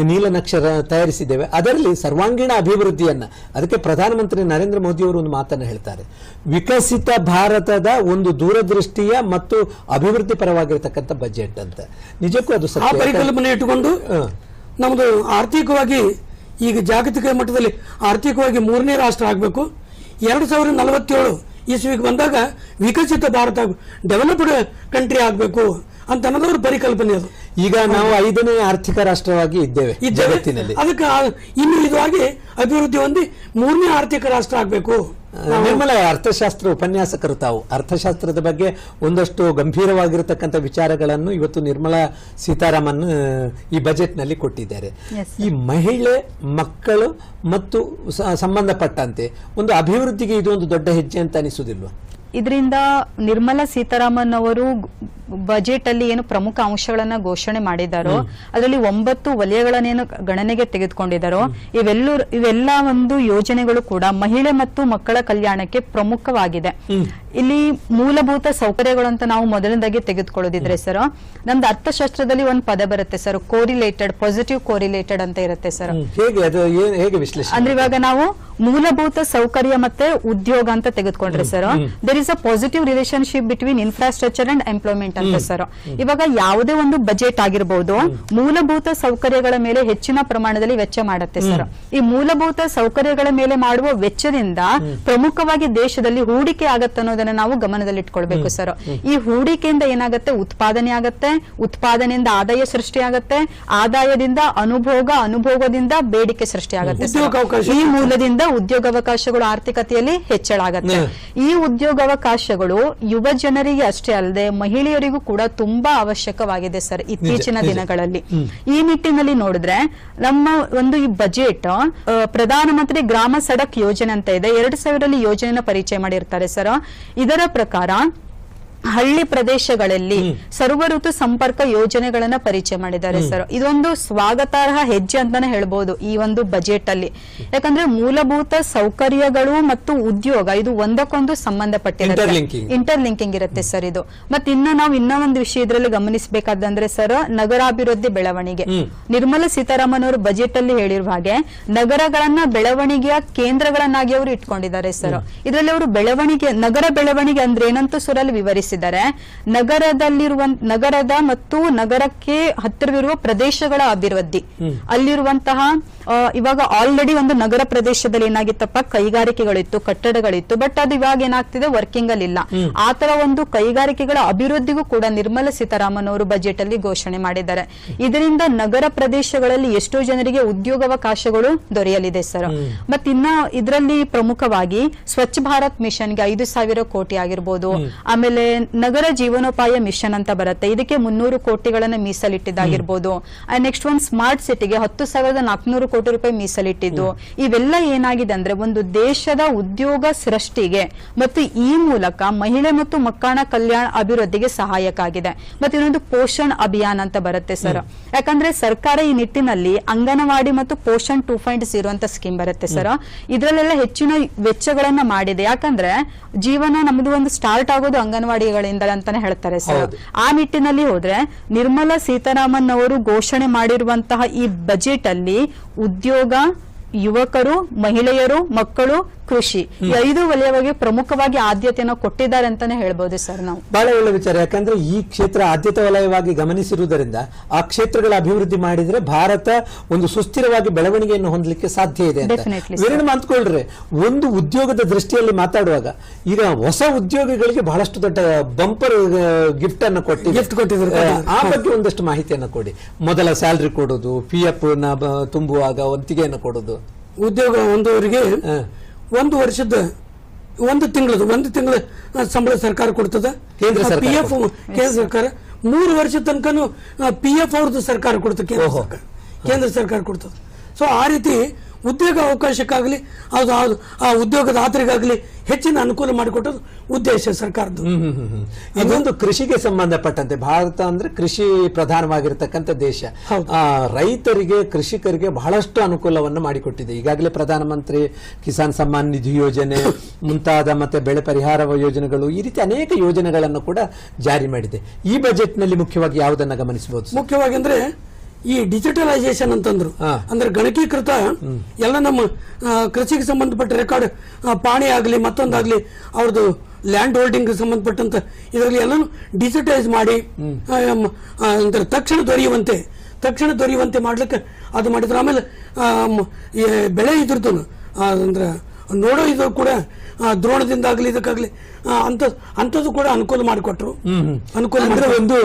ನೀಲನಕ್ಷರ ತಯಾರಿಸಿದ್ದೇವೆ ಅದರಲ್ಲಿ ಸರ್ವಾಂಗೀಣ ಅಭಿವೃದ್ಧಿಯನ್ನ ಅದಕ್ಕೆ ಪ್ರಧಾನಮಂತ್ರಿ ನರೇಂದ್ರ ಮೋದಿ ಅವರು ಒಂದು ಮಾತನ್ನು ಹೇಳ್ತಾರೆ. ವಿಕಸಿತ ಭಾರತದ ಒಂದು ದೂರದೃಷ್ಟಿಯ ಮತ್ತು ಅಭಿವೃದ್ಧಿ ಪರವಾಗಿರತಕ್ಕಂಥ ಬಜೆಟ್ ಅಂತ. ನಿಜಕ್ಕೂ ಅದು ಆ ಪರಿಕಲ್ಪನೆ ಇಟ್ಟುಕೊಂಡು ನಮ್ಮದು ನಮ್ದು ಆರ್ಥಿಕವಾಗಿ ಈಗ ಜಾಗತಿಕ ಮಟ್ಟದಲ್ಲಿ ಆರ್ಥಿಕವಾಗಿ ಮೂರನೇ ರಾಷ್ಟ್ರ ಆಗಬೇಕು. ಎರಡು ಸಾವಿರದ ನಲವತ್ತೇಳು ಇಸ್ವಿಗೆ ಬಂದಾಗ ವಿಕಸಿತ ಭಾರತ ಡೆವಲಪ್ಡ್ ಕಂಟ್ರಿ ಆಗಬೇಕು ಅಂತ ಅನ್ನೋದು ಅವ್ರ ಪರಿಕಲ್ಪನೆ ಅದು. ಈಗ ನಾವು ಐದನೇ ಆರ್ಥಿಕ ರಾಷ್ಟ್ರವಾಗಿ ಇದ್ದೇವೆ ಈ ಜಗತ್ತಿನಲ್ಲಿ. ಅದಕ್ಕೆ ಇನ್ನು ಇದಾಗಿ ಅಭಿವೃದ್ಧಿ ಹೊಂದಿ ಮೂರನೇ ಆರ್ಥಿಕ ರಾಷ್ಟ್ರ ಆಗಬೇಕು. ನಿರ್ಮಲ ಅರ್ಥಶಾಸ್ತ್ರ ಉಪನ್ಯಾಸಕರು ತಾವು. ಅರ್ಥಶಾಸ್ತ್ರದ ಬಗ್ಗೆ ಒಂದಷ್ಟು ಗಂಭೀರವಾಗಿರತಕ್ಕಂಥ ವಿಚಾರಗಳನ್ನು ಇವತ್ತು ನಿರ್ಮಲಾ ಸೀತಾರಾಮನ್ ಈ ಬಜೆಟ್ನಲ್ಲಿ ಕೊಟ್ಟಿದ್ದಾರೆ ಈ ಮಹಿಳೆ ಮಕ್ಕಳು ಮತ್ತು ಸ- ಸಂಬಂಧಪಟ್ಟಂತೆ ಒಂದು ಅಭಿವೃದ್ಧಿಗೆ ಇದು ಒಂದು ದೊಡ್ಡ ಹೆಜ್ಜೆ ಅಂತ ಅನಿಸುವುದಿಲ್ವಾ? ಇದರಿಂದ ನಿರ್ಮಲಾ ಸೀತಾರಾಮನ್ ಅವರು ಬಜೆಟ್ ಅಲ್ಲಿ ಏನು ಪ್ರಮುಖ ಅಂಶಗಳನ್ನ ಘೋಷಣೆ ಮಾಡಿದಾರೋ ಅದರಲ್ಲಿ ಒಂಬತ್ತು ವಲಯಗಳನ್ನೇನು ಗಣನೆಗೆ ತೆಗೆದುಕೊಂಡಿದ್ದಾರೋ ಇವೆಲ್ಲೂ ಇವೆಲ್ಲ ಒಂದು ಯೋಜನೆಗಳು ಕೂಡ ಮಹಿಳೆ ಮತ್ತು ಮಕ್ಕಳ ಕಲ್ಯಾಣಕ್ಕೆ ಪ್ರಮುಖವಾಗಿದೆ. ಇಲ್ಲಿ ಮೂಲಭೂತ ಸೌಕರ್ಯಗಳು ಅಂತ ನಾವು ಮೊದಲನೇದಾಗಿ ತೆಗೆದುಕೊಳ್ಳೋದಿದ್ರೆ ಸರ್ ನಮ್ದು ಅರ್ಥಶಾಸ್ತ್ರದಲ್ಲಿ ಒಂದು ಪದ ಬರುತ್ತೆ ಸರ್ ಕೋರಿಲೇಟೆಡ್ ಪಾಸಿಟಿವ್ ಕೋರಿಲೇಟೆಡ್ ಅಂತ ಇರುತ್ತೆ ಸರ್. ಹೇಗೆ ಅದು ಹೇಗೆ ವಿಶ್ಲೇಷಣೆ ಅಂದ್ರೆ ಇವಾಗ ನಾವು ಮೂಲಭೂತ ಸೌಕರ್ಯ ಮತ್ತೆ ಉದ್ಯೋಗ ಅಂತ ತೆಗೆದುಕೊಂಡ್ರೆ sir there is a positive relationship between infrastructure and employment ಅಂತ ಸರ್. ಇವಾಗ ಯಾವುದೇ ಒಂದು ಬಜೆಟ್ ಆಗಿರಬಹುದು ಮೂಲಭೂತ ಸೌಕರ್ಯಗಳ ಮೇಲೆ ಹೆಚ್ಚಿನ ಪ್ರಮಾಣದಲ್ಲಿ ವೆಚ್ಚ ಮಾಡುತ್ತೆ ಸರ್. ಈ ಮೂಲಭೂತ ಸೌಕರ್ಯಗಳ ಮೇಲೆ ಮಾಡುವ ವೆಚ್ಚದಿಂದ ಪ್ರಮುಖವಾಗಿ ದೇಶದಲ್ಲಿ ಹೂಡಿಕೆ ಆಗತ್ತೆ ಅನ್ನೋದನ್ನ ನಾವು ಗಮನದಲ್ಲಿಟ್ಕೊಳ್ಬೇಕು ಸರ್. ಈ ಹೂಡಿಕೆಯಿಂದ ಏನಾಗುತ್ತೆ? ಉತ್ಪಾದನೆ ಆಗತ್ತೆ ಉತ್ಪಾದನೆಯಿಂದ ಆದಾಯ ಸೃಷ್ಟಿ ಆಗತ್ತೆ ಆದಾಯದಿಂದ ಅನುಭೋಗ ಅನುಭೋಗದಿಂದ ಬೇಡಿಕೆ ಸೃಷ್ಟಿ ಆಗತ್ತೆ ಈ ಮೂಲದಿಂದ ಉದ್ಯೋಗಾವಕಾಶಗಳು ಆರ್ಥಿಕತೆಯಲ್ಲಿ ಹೆಚ್ಚಳ ಆಗತ್ತೆ. ಈ ಉದ್ಯೋಗಾವಕಾಶಗಳು ಯುವ ಜನರಿಗೆ ಅಷ್ಟೇ ಅಲ್ಲದೆ ಮಹಿಳೆಯರಿಗೂ ಕೂಡ ತುಂಬಾ ಅವಶ್ಯಕವಾಗಿದೆ ಸರ್ ಇತ್ತೀಚಿನ ದಿನಗಳಲ್ಲಿ. ಈ ನಿಟ್ಟಿನಲ್ಲಿ ನೋಡಿದ್ರೆ ನಮ್ಮ ಒಂದು ಈ ಬಜೆಟ್ ಪ್ರಧಾನಮಂತ್ರಿ ಗ್ರಾಮ ಸಡಕ್ ಯೋಜನೆ ಅಂತ ಇದೆ. ಎರಡ್ ಸಾವಿರಲ್ಲಿ ಯೋಜನೆನ ಪರಿಚಯ ಮಾಡಿರ್ತಾರೆ ಸರ್. ಇದರ ಪ್ರಕಾರ ಹಳ್ಳಿ ಪ್ರದೇಶಗಳಲ್ಲಿ ಸರ್ವ ಋತು ಸಂಪರ್ಕ ಯೋಜನೆಗಳನ್ನ ಪರಿಚಯ ಮಾಡಿದ್ದಾರೆ ಸರ್. ಇದೊಂದು ಸ್ವಾಗತಾರ್ಹ ಹೆಜ್ಜೆ ಅಂತಾನೆ ಹೇಳ್ಬೋದು ಈ ಒಂದು ಬಜೆಟ್ ಅಲ್ಲಿ ಯಾಕಂದ್ರೆ ಮೂಲಭೂತ ಸೌಕರ್ಯಗಳು ಮತ್ತು ಉದ್ಯೋಗ ಇದು ಒಂದಕ್ಕೊಂದು ಸಂಬಂಧಪಟ್ಟಿರುತ್ತೆ. ಇಂಟರ್ ಲಿಂಕಿಂಗ್ ಇರುತ್ತೆ ಸರ್ ಇದು. ಮತ್ತೆ ಇನ್ನ ನಾವು ಇನ್ನ ಒಂದು ವಿಷಯ ಇದರಲ್ಲಿ ಗಮನಿಸಬೇಕಾದಂದ್ರೆ ಸರ್ ನಗರಾಭಿವೃದ್ಧಿ ಬೆಳವಣಿಗೆ. ನಿರ್ಮಲಾ ಸೀತಾರಾಮನ್ ಅವರು ಬಜೆಟ್ ಅಲ್ಲಿ ಹೇಳಿರುವ ಹಾಗೆ ನಗರಗಳನ್ನ ಬೆಳವಣಿಗೆಯ ಕೇಂದ್ರಗಳನ್ನಾಗಿ ಅವರು ಇಟ್ಕೊಂಡಿದ್ದಾರೆ ಸರ್. ಇದರಲ್ಲಿ ಅವರು ಬೆಳವಣಿಗೆ ನಗರ ಬೆಳವಣಿಗೆ ಅಂದ್ರೆ ಏನಂತೂ ಅಲ್ಲಿ ವಿವರಿಸಿದ್ದಾರೆ ನಗರದಲ್ಲಿರುವ ನಗರದ ಮತ್ತು ನಗರಕ್ಕೆ ಹತ್ತಿರವಿರುವ ಪ್ರದೇಶಗಳ ಅಭಿವೃದ್ಧಿ. ಅಲ್ಲಿರುವಂತಹ ಇವಾಗ ಆಲ್ರೆಡಿ ಒಂದು ನಗರ ಪ್ರದೇಶದಲ್ಲಿ ಏನಾಗಿತ್ತಪ್ಪ? ಕೈಗಾರಿಕೆಗಳಿತ್ತು ಕಟ್ಟಡಗಳಿತ್ತು. ಬಟ್ ಅದು ಇವಾಗ ಏನಾಗ್ತಿದೆ? ವರ್ಕಿಂಗ್ ಅಲ್ಲಿ ಇಲ್ಲ. ಆತರ ತರ ಒಂದು ಕೈಗಾರಿಕೆಗಳ ಅಭಿವೃದ್ಧಿಗೂ ಕೂಡ ನಿರ್ಮಲಾ ಸೀತಾರಾಮನ್ ಅವರು ಬಜೆಟ್ ಅಲ್ಲಿ ಘೋಷಣೆ ಮಾಡಿದ್ದಾರೆ. ಇದರಿಂದ ನಗರ ಪ್ರದೇಶಗಳಲ್ಲಿ ಎಷ್ಟೋ ಜನರಿಗೆ ಉದ್ಯೋಗಾವಕಾಶಗಳು ದೊರೆಯಲಿದೆ ಸರ್. ಮತ್ತೆ ಇನ್ನ ಇದರಲ್ಲಿ ಪ್ರಮುಖವಾಗಿ ಸ್ವಚ್ಛ ಭಾರತ್ ಮಿಷನ್ಗೆ ಐದು ಸಾವಿರ ಕೋಟಿ ಆಗಿರ್ಬೋದು. ಆಮೇಲೆ ನಗರ ಜೀವನೋಪಾಯ ಮಿಷನ್ ಅಂತ ಬರುತ್ತೆ. ಇದಕ್ಕೆ ಮುನ್ನೂರು ಕೋಟಿಗಳನ್ನ ಮೀಸಲಿಟ್ಟಿದ್ದಾಗಿರ್ಬೋದು. ನೆಕ್ಸ್ಟ್ ಒಂದು ಸ್ಮಾರ್ಟ್ ಸಿಟಿಗೆ ಹತ್ತು ಸಾವಿರದ ನಾಲ್ಕುನೂರು ಕೋಟಿ ರೂಪಾಯಿ ಮೀಸಲಿಟ್ಟಿದ್ದು. ಇವೆಲ್ಲ ಏನಾಗಿದೆ ಅಂದ್ರೆ ಒಂದು ದೇಶದ ಉದ್ಯೋಗ ಸೃಷ್ಟಿಗೆ ಮತ್ತು ಈ ಮೂಲಕ ಮಹಿಳೆ ಮತ್ತು ಮಕ್ಕಳ ಕಲ್ಯಾಣ ಅಭಿವೃದ್ಧಿಗೆ ಸಹಾಯಕ ಆಗಿದೆ. ಮತ್ತೆ ಇನ್ನೊಂದು ಪೋಷಣ್ ಅಭಿಯಾನ ಅಂತ ಬರುತ್ತೆ ಸರ್. ಯಾಕಂದ್ರೆ ಸರ್ಕಾರ ಈ ನಿಟ್ಟಿನಲ್ಲಿ ಅಂಗನವಾಡಿ ಮತ್ತು ಪೋಷಣ್ ಟೂ ಪಾಯಿಂಟ್ ಜೀರೋ ಅಂತ ಸ್ಕೀಮ್ ಬರುತ್ತೆ ಸರ್. ಇದರಲ್ಲೆಲ್ಲ ಹೆಚ್ಚಿನ ವೆಚ್ಚಗಳನ್ನ ಮಾಡಿದೆ. ಯಾಕಂದ್ರೆ ಜೀವನ ನಮ್ದು ಒಂದು ಸ್ಟಾರ್ಟ್ ಆಗೋದು ಅಂಗನವಾಡಿಗಳಿಂದ ಅಂತಾನೆ ಹೇಳ್ತಾರೆ ಸರ್. ಆ ನಿಟ್ಟಿನಲ್ಲಿ ಹೋದ್ರೆ ನಿರ್ಮಲಾ ಸೀತಾರಾಮನ್ ಅವರು ಘೋಷಣೆ ಮಾಡಿರುವಂತಹ ಈ ಬಜೆಟ್ ಅಲ್ಲಿ ಉದ್ಯೋಗ ಯುವಕರು ಮಹಿಳೆಯರು ಮಕ್ಕಳು ಕೃಷಿ. ಈ ಐದು ವಲಯವಾಗಿ ಪ್ರಮುಖವಾಗಿ ಆದ್ಯತೆಯನ್ನು ಕೊಟ್ಟಿದ್ದಾರೆ ಅಂತಾನೆ ಹೇಳ್ಬೋದು ಸರ್ ನಾವು? ಬಹಳ ಒಳ್ಳೆ ವಿಚಾರ. ಯಾಕಂದ್ರೆ ಈ ಕ್ಷೇತ್ರ ಆದ್ಯತೆ ವಲಯವಾಗಿ ಗಮನಿಸಿರುವುದರಿಂದ ಆ ಕ್ಷೇತ್ರಗಳ ಅಭಿವೃದ್ಧಿ ಮಾಡಿದ್ರೆ ಭಾರತ ಒಂದು ಸುಸ್ಥಿರವಾಗಿ ಬೆಳವಣಿಗೆಯನ್ನು ಹೊಂದಲಿಕ್ಕೆ ಸಾಧ್ಯ ಇದೆ. ವಿರಣ್ ಅಂದ್ಕೊಳ್ರೆ ಒಂದು ಉದ್ಯೋಗದ ದೃಷ್ಟಿಯಲ್ಲಿ ಮಾತಾಡುವಾಗ ಈಗ ಹೊಸ ಉದ್ಯೋಗಿಗಳಿಗೆ ಬಹಳಷ್ಟು ದೊಡ್ಡ ಬಂಪರ್ ಗಿಫ್ಟ್ ಅನ್ನು ಕೊಟ್ಟು ಗಿಫ್ಟ್ ಕೊಟ್ಟಿದ್ದಾರೆ, ಆ, ಬಗ್ಗೆ ಒಂದಷ್ಟು ಮಾಹಿತಿಯನ್ನು ಕೊಡಿ. ಮೊದಲ ಸ್ಯಾಲ್ರಿ ಕೊಡೋದು ಪಿ ಎಫ್ನ ತುಂಬುವಾಗ ಒಂದಿಗೆಯನ್ನು ಕೊಡೋದು. ಉದ್ಯೋಗ ಒಂದವರಿಗೆ. ಒಂದು ವರ್ಷದ ಒಂದು ತಿಂಗಳ ಒಂದು ತಿಂಗಳ ಸಂಬಳ ಸರ್ಕಾರ ಕೊಡ್ತದ. ಪಿ ಎಫ್ ಕೇಂದ್ರ ಸರ್ಕಾರ ಮೂರು ವರ್ಷ ತನಕನು ಪಿ ಎಫ್ ಅವ್ರದ್ದು ಸರ್ಕಾರ ಕೊಡ್ತದೆ ಕೇಂದ್ರ. ಸರ್ಕಾರ. ಕೇಂದ್ರ ಸರ್ಕಾರ ಕೊಡ್ತದೆ. ಸೊ ಆ ರೀತಿ ಉದ್ಯೋಗ ಅವಕಾಶಕ್ಕಾಗಲಿ ಅದು ಅದು ಆ ಉದ್ಯೋಗದಾತರಿಗಾಗಲಿ ಹೆಚ್ಚಿನ ಅನುಕೂಲ ಮಾಡಿಕೊಟ್ಟದ್ದು ಉದ್ದೇಶ ಸರ್ಕಾರದ್ದು. ಇದೊಂದು ಕೃಷಿಗೆ ಸಂಬಂಧಪಟ್ಟಂತೆ ಭಾರತ ಅಂದ್ರೆ ಕೃಷಿ ಪ್ರಧಾನವಾಗಿರ್ತಕ್ಕಂಥ ದೇಶ. ಆ, ರೈತರಿಗೆ ಕೃಷಿಕರಿಗೆ ಬಹಳಷ್ಟು ಅನುಕೂಲವನ್ನು ಮಾಡಿಕೊಟ್ಟಿದೆ. ಈಗಾಗಲೇ ಪ್ರಧಾನಮಂತ್ರಿ ಕಿಸಾನ್ ಸಮ್ಮಾನ್ ನಿಧಿ ಯೋಜನೆ ಮುಂತಾದ ಮತ್ತೆ ಬೆಳೆ ಪರಿಹಾರ ಯೋಜನೆಗಳು ಈ ರೀತಿ ಅನೇಕ ಯೋಜನೆಗಳನ್ನು ಕೂಡ ಜಾರಿ ಮಾಡಿದೆ. ಈ ಬಜೆಟ್ನಲ್ಲಿ ಮುಖ್ಯವಾಗಿ ಯಾವುದನ್ನ ಗಮನಿಸಬಹುದು? ಮುಖ್ಯವಾಗಿ ಅಂದ್ರೆ ಈ ಡಿಜಿಟಲೈಸೇಷನ್ ಅಂತಂದ್ರು. ಅಂದ್ರೆ ಗಣಕೀಕೃತ ಎಲ್ಲ ನಮ್ಮ ಕೃಷಿಗೆ ಸಂಬಂಧಪಟ್ಟ ರೆಕಾರ್ಡ್ ಪಾಣಿ ಆಗಲಿ ಮತ್ತೊಂದಾಗ್ಲಿ ಅವ್ರದ್ದು ಲ್ಯಾಂಡ್ ಹೋಲ್ಡಿಂಗ್ ಸಂಬಂಧಪಟ್ಟಂತ ಇದರಲ್ಲಿ ಎಲ್ಲನೂ ಡಿಜಿಟೈಸ್ ಮಾಡಿ ಅಂದ್ರೆ ತಕ್ಷಣ ದೊರೆಯುವಂತೆ ತಕ್ಷಣ ದೊರೆಯುವಂತೆ ಮಾಡ್ಲಿಕ್ಕೆ ಅದು ಮಾಡಿದ್ರು. ಆಮೇಲೆ ಈ ಬೆಳೆ ಇದ್ರದ್ದು ಅಂದ್ರೆ ನೋಡೋ ಇದು ಕೂಡ ದ್ರೋಣದಿಂದ ದ್ರೋಣದಿಂದಾಗ್ಲಿ ಇದಕ್ಕಾಗ್ಲಿ ಅಂತ ಅಂಥದ್ದು ಕೂಡ ಅನುಕೂಲ ಮಾಡಿಕೊಟ್ರು. ಅನುಕೂಲ ಅಂದ್ರೆ ಒಂದು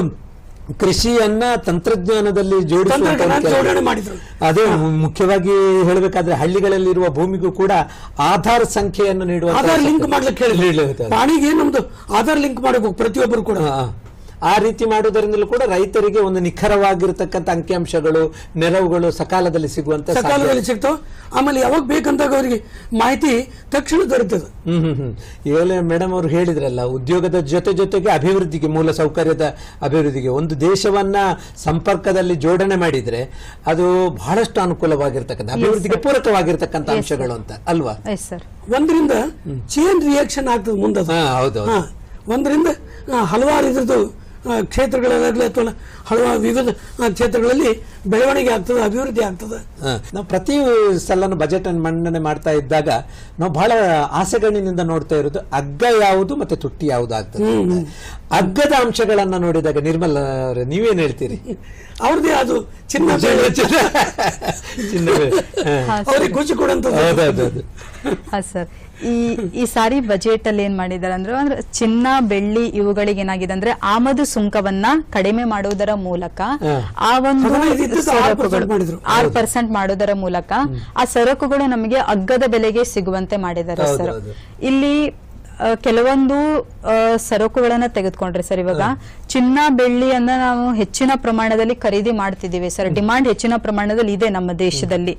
ಕೃಷಿಯನ್ನ ತಂತ್ರಜ್ಞಾನದಲ್ಲಿ ಜೋಡಿಸುವಂತ ಮಾಡಿದ್ರು. ಅದೇ ಮುಖ್ಯವಾಗಿ ಹೇಳಬೇಕಾದ್ರೆ ಹಳ್ಳಿಗಳಲ್ಲಿರುವ ಭೂಮಿಗೂ ಕೂಡ ಆಧಾರ್ ಸಂಖ್ಯೆಯನ್ನು ನೀಡುವ ಆಧಾರ್ ಲಿಂಕ್ ಮಾಡ್ಲಿಕ್ಕೆ ಹೇಳಿ ಪಾಣಿಗೆ ನಮ್ದು ಆಧಾರ್ ಲಿಂಕ್ ಮಾಡಬೇಕು ಪ್ರತಿಯೊಬ್ಬರು ಕೂಡ. ಆ ರೀತಿ ಮಾಡುವುದರಿಂದಲೂ ಕೂಡ ರೈತರಿಗೆ ಒಂದು ನಿಖರವಾಗಿರತಕ್ಕಂಥ ಅಂಕಿಅಂಶಗಳು ನೆರವುಗಳು ಸಕಾಲದಲ್ಲಿ ಸಿಗುವಂತ. ಸಕಾಲದಲ್ಲಿ ಸಿಗ್ತಾವ. ಆಮೇಲೆ ಯಾವಾಗ ಬೇಕಂದಾಗ ಅವರಿಗೆ ಮಾಹಿತಿ ತಕ್ಷಣ ದೊರೆತದೆ. ಹ್ಮ್ ಈಗಲೇ ಮೇಡಮ್ ಅವರು ಹೇಳಿದ್ರಲ್ಲ ಉದ್ಯೋಗದ ಜೊತೆ ಜೊತೆಗೆ ಅಭಿವೃದ್ಧಿಗೆ ಮೂಲ ಸೌಕರ್ಯದ ಅಭಿವೃದ್ಧಿಗೆ ಒಂದು ದೇಶವನ್ನ ಸಂಪರ್ಕದಲ್ಲಿ ಜೋಡಣೆ ಮಾಡಿದ್ರೆ ಅದು ಬಹಳಷ್ಟು ಅನುಕೂಲವಾಗಿರ್ತಕ್ಕಂಥ ಅಭಿವೃದ್ಧಿಗೆ ಪೂರಕವಾಗಿರ್ತಕ್ಕಂಥ ಅಂಶಗಳು ಅಂತ ಅಲ್ವಾ? ಒಂದರಿಂದ ಚೇನ್ ರಿಯಾಕ್ಷನ್ ಆಗ್ತದೆ ಮುಂದೆ ಹೌದು ಒಂದರಿಂದ ಹಲವಾರು ಇದ್ರದ್ದು ಕ್ಷೇತ್ರಗಳಲ್ಲಾಗಲಿ ಅಥವಾ ಹಲವಾರು ವಿವಿಧ ಕ್ಷೇತ್ರಗಳಲ್ಲಿ ಬೆಳವಣಿಗೆ ಆಗ್ತದೆ ಅಭಿವೃದ್ಧಿ ಆಗ್ತದೆ. ನಾವು ಪ್ರತಿ ಸಲನು ಬಜೆಟ್ ಅನ್ನು ಮಂಡನೆ ಮಾಡ್ತಾ ಇದ್ದಾಗ ನಾವು ಬಹಳ ಆಸೆಗಳಿನಿಂದ ನೋಡ್ತಾ ಇರೋದು ಅಗ್ಗ ಯಾವುದು ಮತ್ತೆ ತುಟ್ಟಿ ಯಾವುದು ಆಗ್ತದೆ ಅಂತ. ಅಗ್ಗದ ಅಂಶಗಳನ್ನ ನೋಡಿದಾಗ ನಿರ್ಮಲ ಅವರೇ ನೀವೇನ್ ಹೇಳ್ತೀರಿ? ಅವ್ರದ್ದೇ ಅದು ಚಿನ್ನ ಚಿನ್ನ. ಅವ್ರಿಗೆ ಖುಷಿ ಕೊಡಂತ ಸರ್. ಈ ಈ ಸಾರಿ ಬಜೆಟ್ ಅಲ್ಲಿ ಏನ್ ಮಾಡಿದ್ದಾರೆ ಅಂದ್ರೆ ಅಂದ್ರೆ ಚಿನ್ನ ಬೆಳ್ಳಿ ಇವುಗಳಿಗೆ ಏನಾಗಿದೆ ಅಂದ್ರೆ ಆಮದು ಸುಂಕವನ್ನ ಕಡಿಮೆ ಮಾಡುವುದರ ಮೂಲಕ ಆ ಒಂದು ಸರಕುಗಳು ಮಾಡಿದ್ರು. ಆರು ಪರ್ಸೆಂಟ್ ಮಾಡೋದರ ಮೂಲಕ ಆ ಸರಕುಗಳು ನಮಗೆ ಅಗ್ಗದ ಬೆಲೆಗೆ ಸಿಗುವಂತೆ ಮಾಡಿದ್ದಾರೆ ಸರ್. ಇಲ್ಲಿ ಕೆಲವೊಂದು ಸರಕುಗಳನ್ನ ತೆಗೆದುಕೊಂಡ್ರೆ ಸರ್ ಇವಾಗ ಚಿನ್ನ ಬೆಳ್ಳಿಯನ್ನ ನಾವು ಹೆಚ್ಚಿನ ಪ್ರಮಾಣದಲ್ಲಿ ಖರೀದಿ ಮಾಡ್ತಿದ್ದೀವಿ ಸರ್. ಡಿಮಾಂಡ್ ಹೆಚ್ಚಿನ ಪ್ರಮಾಣದಲ್ಲಿ ಇದೆ ನಮ್ಮ ದೇಶದಲ್ಲಿ.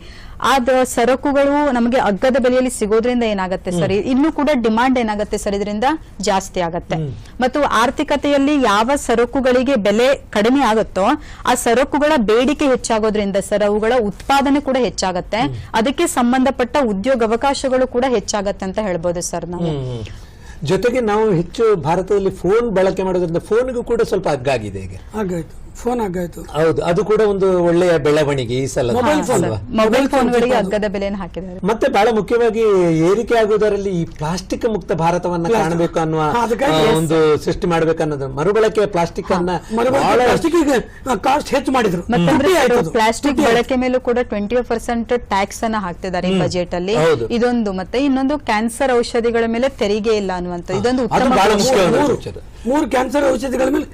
ಆದ ಸರಕುಗಳು ನಮಗೆ ಅಗ್ಗದ ಬೆಲೆಯಲ್ಲಿ ಸಿಗೋದ್ರಿಂದ ಏನಾಗುತ್ತೆ ಸರ್? ಇನ್ನು ಕೂಡ ಡಿಮಾಂಡ್ ಏನಾಗುತ್ತೆ ಸರ್ ಇದರಿಂದ? ಜಾಸ್ತಿ ಆಗತ್ತೆ. ಮತ್ತು ಆರ್ಥಿಕತೆಯಲ್ಲಿ ಯಾವ ಸರಕುಗಳಿಗೆ ಬೆಲೆ ಕಡಿಮೆ ಆಗುತ್ತೋ ಆ ಸರಕುಗಳ ಬೇಡಿಕೆ ಹೆಚ್ಚಾಗೋದ್ರಿಂದ ಸರ್ ಅವುಗಳ ಉತ್ಪಾದನೆ ಕೂಡ ಹೆಚ್ಚಾಗತ್ತೆ. ಅದಕ್ಕೆ ಸಂಬಂಧಪಟ್ಟ ಉದ್ಯೋಗ ಅವಕಾಶಗಳು ಕೂಡ ಹೆಚ್ಚಾಗತ್ತೆ ಅಂತ ಹೇಳ್ಬೋದು ಸರ್ ನಾವು. ಜೊತೆಗೆ ನಾವು ಹೆಚ್ಚು ಭಾರತದಲ್ಲಿ ಫೋನ್ ಬಳಕೆ ಮಾಡೋದ್ರಿಂದ ಫೋನ್ಗೂ ಕೂಡ ಸ್ವಲ್ಪ ಅಗ್ಗಾಗಿದೆ ಈಗ. ಫೋನ್ ಆಗಾಯ್ತು. ಹೌದು ಅದು ಕೂಡ ಒಂದು ಒಳ್ಳೆಯ ಬೆಳವಣಿಗೆ ಈ ಸಲ. Mobile phone? ಮೊಬೈಲ್ ಫೋನ್ಗಳಿಗೆ ಅಗ್ಗದ ಬೆಲೆಯನ್ನು ಹಾಕಿದ್ದಾರೆ. ಮತ್ತೆ ಬಹಳ ಮುಖ್ಯವಾಗಿ ಏರಿಕೆ ಆಗುವುದರಲ್ಲಿ ಈ ಪ್ಲಾಸ್ಟಿಕ್ ಮುಕ್ತ ಭಾರತವನ್ನ ಕಾಣಬೇಕು ಅನ್ನುವ ಒಂದು ಸೃಷ್ಟಿ ಮಾಡಬೇಕು ಅನ್ನೋದು ಮರುಬಳಕೆಯ ಪ್ಲಾಸ್ಟಿಕ್ ಅನ್ನ ಪ್ಲಾಸ್ಟಿಕ್ ಕಾಸ್ಟ್ ಹೆಚ್ಚು ಮಾಡಿದ್ರು. ಪ್ಲಾಸ್ಟಿಕ್ ಬಳಕೆ ಮೇಲೂ ಕೂಡ ಟ್ವೆಂಟಿ ಪರ್ಸೆಂಟ್ ಟ್ಯಾಕ್ಸ್ ಅನ್ನ ಹಾಕ್ತಿದ್ದಾರೆ ಈ ಬಜೆಟ್ ಅಲ್ಲಿ. ಇದೊಂದು ಮತ್ತೆ ಇನ್ನೊಂದು ಕ್ಯಾನ್ಸರ್ ಔಷಧಿಗಳ ಮೇಲೆ ತೆರಿಗೆ ಇಲ್ಲ ಅನ್ನುವಂತ ಇದೊಂದು ಉತ್ತಮ ಮೂರು ಕ್ಯಾನ್ಸರ್ ಔಷಧಿಗಳ ಮೇಲೆ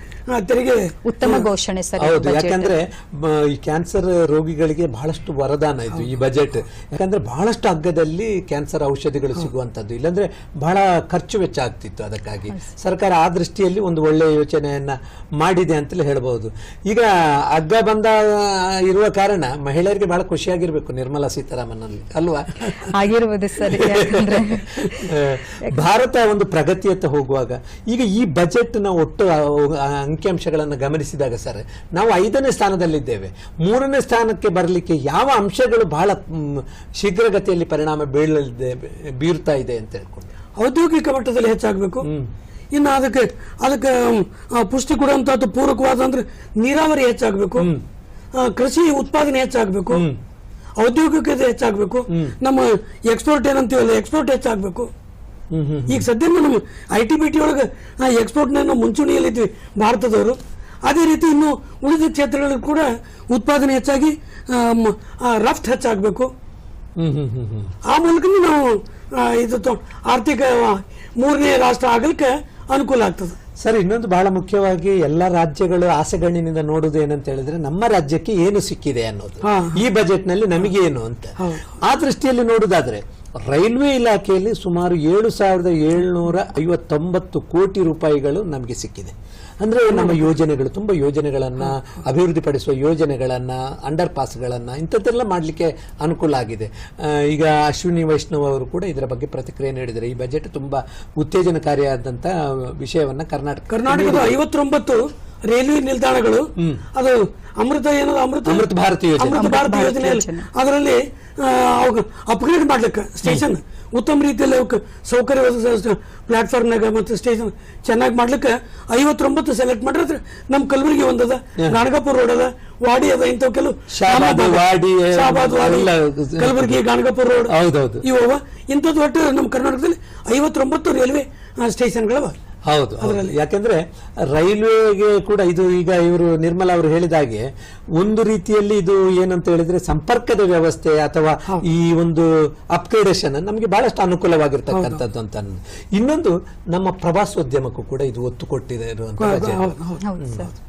ತೆರಿಗೆ. ಉತ್ತಮ ಘೋಷಣೆ ಸರ್ ಹೌದು ಯಾಕಂದ್ರೆ ಈ ಕ್ಯಾನ್ಸರ್ ರೋಗಿಗಳಿಗೆ ಬಹಳಷ್ಟು ವರದಾನ ಇದು ಈ ಬಜೆಟ್. ಯಾಕಂದ್ರೆ ಬಹಳಷ್ಟು ಅಗ್ಗದಲ್ಲಿ ಕ್ಯಾನ್ಸರ್ ಔಷಧಿಗಳು ಸಿಗುವಂತದ್ದು ಇಲ್ಲಾಂದ್ರೆ ಬಹಳ ಖರ್ಚು ವೆಚ್ಚ ಆಗ್ತಿತ್ತು ಅದಕ್ಕಾಗಿ. ಸರ್ಕಾರ ಆ ದೃಷ್ಟಿಯಲ್ಲಿ ಒಂದು ಒಳ್ಳೆಯ ಯೋಚನೆಯನ್ನ ಮಾಡಿದೆ ಅಂತಲೇ ಹೇಳಬಹುದು. ಈಗ ಅಗ್ಗ ಬಂದ ಇರುವ ಕಾರಣ ಮಹಿಳೆಯರಿಗೆ ಬಹಳ ಖುಷಿಯಾಗಿರ್ಬೇಕು ನಿರ್ಮಲಾ ಸೀತಾರಾಮನ್ ಅಲ್ಲಿ ಅಲ್ವಾ? ಆಗಿರ್ಬೋದು ಸರ್ ಭಾರತ ಒಂದು ಪ್ರಗತಿಯತ್ತ ಹೋಗುವಾಗ ಈಗ ಈ ಬಜೆಟ್ನ ಒಟ್ಟು ಅಂಕಿಅಂಶಗಳನ್ನು ಗಮನಿಸಿದಾಗ ಸರ್ ನಾವು ಐದನೇ ಸ್ಥಾನದಲ್ಲಿದ್ದೇವೆ. ಮೂರನೇ ಸ್ಥಾನಕ್ಕೆ ಬರಲಿಕ್ಕೆ ಯಾವ ಅಂಶಗಳು ಬಹಳ ಶೀಘ್ರಗತಿಯಲ್ಲಿ ಪರಿಣಾಮ ಬೀಳಲಿದೆ ಬೀರ್ತಾ ಇದೆ ಅಂತ ಹೇಳ್ಕೊಂಡು. ಔದ್ಯೋಗಿಕ ಮಟ್ಟದಲ್ಲಿ ಹೆಚ್ಚಾಗಬೇಕು. ಇನ್ನು ಅದಕ್ಕೆ ಅದಕ್ಕೆ ಪುಷ್ಟಿ ಕೊಡುವಂತಹದ್ದು ಪೂರಕವಾದ ಅಂದ್ರೆ ನೀರಾವರಿ ಹೆಚ್ಚಾಗಬೇಕು. ಕೃಷಿ ಉತ್ಪಾದನೆ ಹೆಚ್ಚಾಗಬೇಕು. ಔದ್ಯೋಗಿಕತೆ ಹೆಚ್ಚಾಗಬೇಕು. ನಮ್ಮ ಎಕ್ಸ್ಪೋರ್ಟ್ ಏನಂತೀವಲ್ಲ ಎಕ್ಸ್ಪೋರ್ಟ್ ಹೆಚ್ಚಾಗಬೇಕು. ಈಗ ಸದ್ಯ ನಮಗೆ ಐ ಟಿ ಬಿ ಟಿ ಒಳಗೆ ಎಕ್ಸ್ಪೋರ್ಟ್ನ ನಾವು ಮುಂಚೂಣಿಯಲ್ಲಿದ್ವಿ ಭಾರತದವರು. ಅದೇ ರೀತಿ ಇನ್ನು ಉಳಿದ ಕ್ಷೇತ್ರಗಳಲ್ಲಿ ಕೂಡ ಉತ್ಪಾದನೆ ಹೆಚ್ಚಾಗಿ ರಫ್ತು ಹೆಚ್ಚಾಗಬೇಕು. ಆ ಮೂಲಕ ನಾವು ಇದು ತೊ- ಆರ್ಥಿಕ ಮೂರನೇ ರಾಷ್ಟ್ರ ಆಗಲಿಕ್ಕೆ ಅನುಕೂಲ ಆಗ್ತದೆ. ಸರ್ ಇನ್ನೊಂದು ಬಹಳ ಮುಖ್ಯವಾಗಿ ಎಲ್ಲ ರಾಜ್ಯಗಳು ಆಸೆಗಣ್ಣಿನಿಂದ ನೋಡುವುದು ಏನಂತ ಹೇಳಿದ್ರೆ ನಮ್ಮ ರಾಜ್ಯಕ್ಕೆ ಏನು ಸಿಕ್ಕಿದೆ ಅನ್ನೋದು. ಈ ಬಜೆಟ್ನಲ್ಲಿ ನಮಗೆ ಏನು ಅಂತ. ಆ ದೃಷ್ಟಿಯಲ್ಲಿ ನೋಡುವುದಾದ್ರೆ ರೈಲ್ವೆ ಇಲಾಖೆಯಲ್ಲಿ ಸುಮಾರು ಏಳು ಸಾವಿರದ ಏಳ್ನೂರ ಐವತ್ತೊಂಬತ್ತು ಕೋಟಿ ರೂಪಾಯಿಗಳು ನಮಗೆ ಸಿಕ್ಕಿದೆ. ಅಂದ್ರೆ ನಮ್ಮ ಯೋಜನೆಗಳು ತುಂಬಾ ಯೋಜನೆಗಳನ್ನ ಅಭಿವೃದ್ಧಿಪಡಿಸುವ ಯೋಜನೆಗಳನ್ನ ಅಂಡರ್ ಪಾಸ್ಗಳನ್ನ ಇಂಥದ್ದೆಲ್ಲ ಮಾಡಲಿಕ್ಕೆ ಅನುಕೂಲ ಆಗಿದೆ. ಈಗ ಅಶ್ವಿನಿ ವೈಷ್ಣವ್ ಅವರು ಕೂಡ ಇದರ ಬಗ್ಗೆ ಪ್ರತಿಕ್ರಿಯೆ ನೀಡಿದ್ದಾರೆ. ಈ ಬಜೆಟ್ ತುಂಬಾ ಉತ್ತೇಜನಕಾರಿಯಾದಂತ ವಿಷಯವನ್ನ ಕರ್ನಾಟಕ ಕರ್ನಾಟಕದ ಐವತ್ತೊಂಬತ್ತು ರೈಲ್ವೆ ನಿಲ್ದಾಣಗಳು ಅದು ಅಮೃತ ಏನೋ ಅಮೃತ ಅಮೃತ ಭಾರತ ಯೋಜನೆ. ಅಮೃತ ಯೋಜನೆಯಲ್ಲಿ ಅಪ್ಗ್ರೇಡ್ ಮಾಡ್ಲಿಕ್ಕೆ ಸ್ಟೇಷನ್. ಉತ್ತಮ ರೀತಿಯಲ್ಲಿ ಅವಕ್ಕೆ ಸೌಕರ್ಯ ಪ್ಲಾಟ್ಫಾರ್ಮ್ನಾಗ ಮತ್ತು ಸ್ಟೇಷನ್ ಚೆನ್ನಾಗಿ ಮಾಡ್ಲಿಕ್ಕೆ ಐವತ್ತೊಂಬತ್ತು ಸೆಲೆಕ್ಟ್ ಮಾಡಿದ್ರೆ ನಮ್ಮ ಕಲಬುರಗಿ ಒಂದದ ಗಾಣಗಾಪುರ ರೋಡ್ ಅದ ವಾಡಿ ಅದ ಇಂಥವು ಕೆಲವು ಶಾಬಾದ್, ವಾಡಿ, ಕಲಬುರಗಿ ಗಾಣಗಾಪುರ ರೋಡ್ ಹೌದೌದು. ಇವು ಇಂಥದ್ದು ಒಟ್ಟು ನಮ್ಮ ಕರ್ನಾಟಕದಲ್ಲಿ ಐವತ್ತೊಂಬತ್ತು ರೈಲ್ವೆ ಸ್ಟೇಷನ್ಗಳವ. ಹೌದು ಅದರಲ್ಲಿ ಯಾಕೆಂದ್ರೆ ರೈಲ್ವೆಗೆ ಕೂಡ ಇದು ಈಗ ಇವರು ನಿರ್ಮಲಾ ಅವರು ಹೇಳಿದ ಹಾಗೆ ಒಂದು ರೀತಿಯಲ್ಲಿ ಇದು ಏನಂತ ಹೇಳಿದ್ರೆ ಸಂಪರ್ಕದ ವ್ಯವಸ್ಥೆ ಅಥವಾ ಈ ಒಂದು ಅಪ್ಗ್ರೇಡೇಷನ್ ನಮಗೆ ಬಹಳಷ್ಟು ಅನುಕೂಲವಾಗಿರ್ತಕ್ಕಂಥದ್ದು ಅಂತ ಇನ್ನೊಂದು ನಮ್ಮ ಪ್ರವಾಸೋದ್ಯಮಕ್ಕೂ ಕೂಡ ಇದು ಒತ್ತು ಕೊಟ್ಟಿದೆ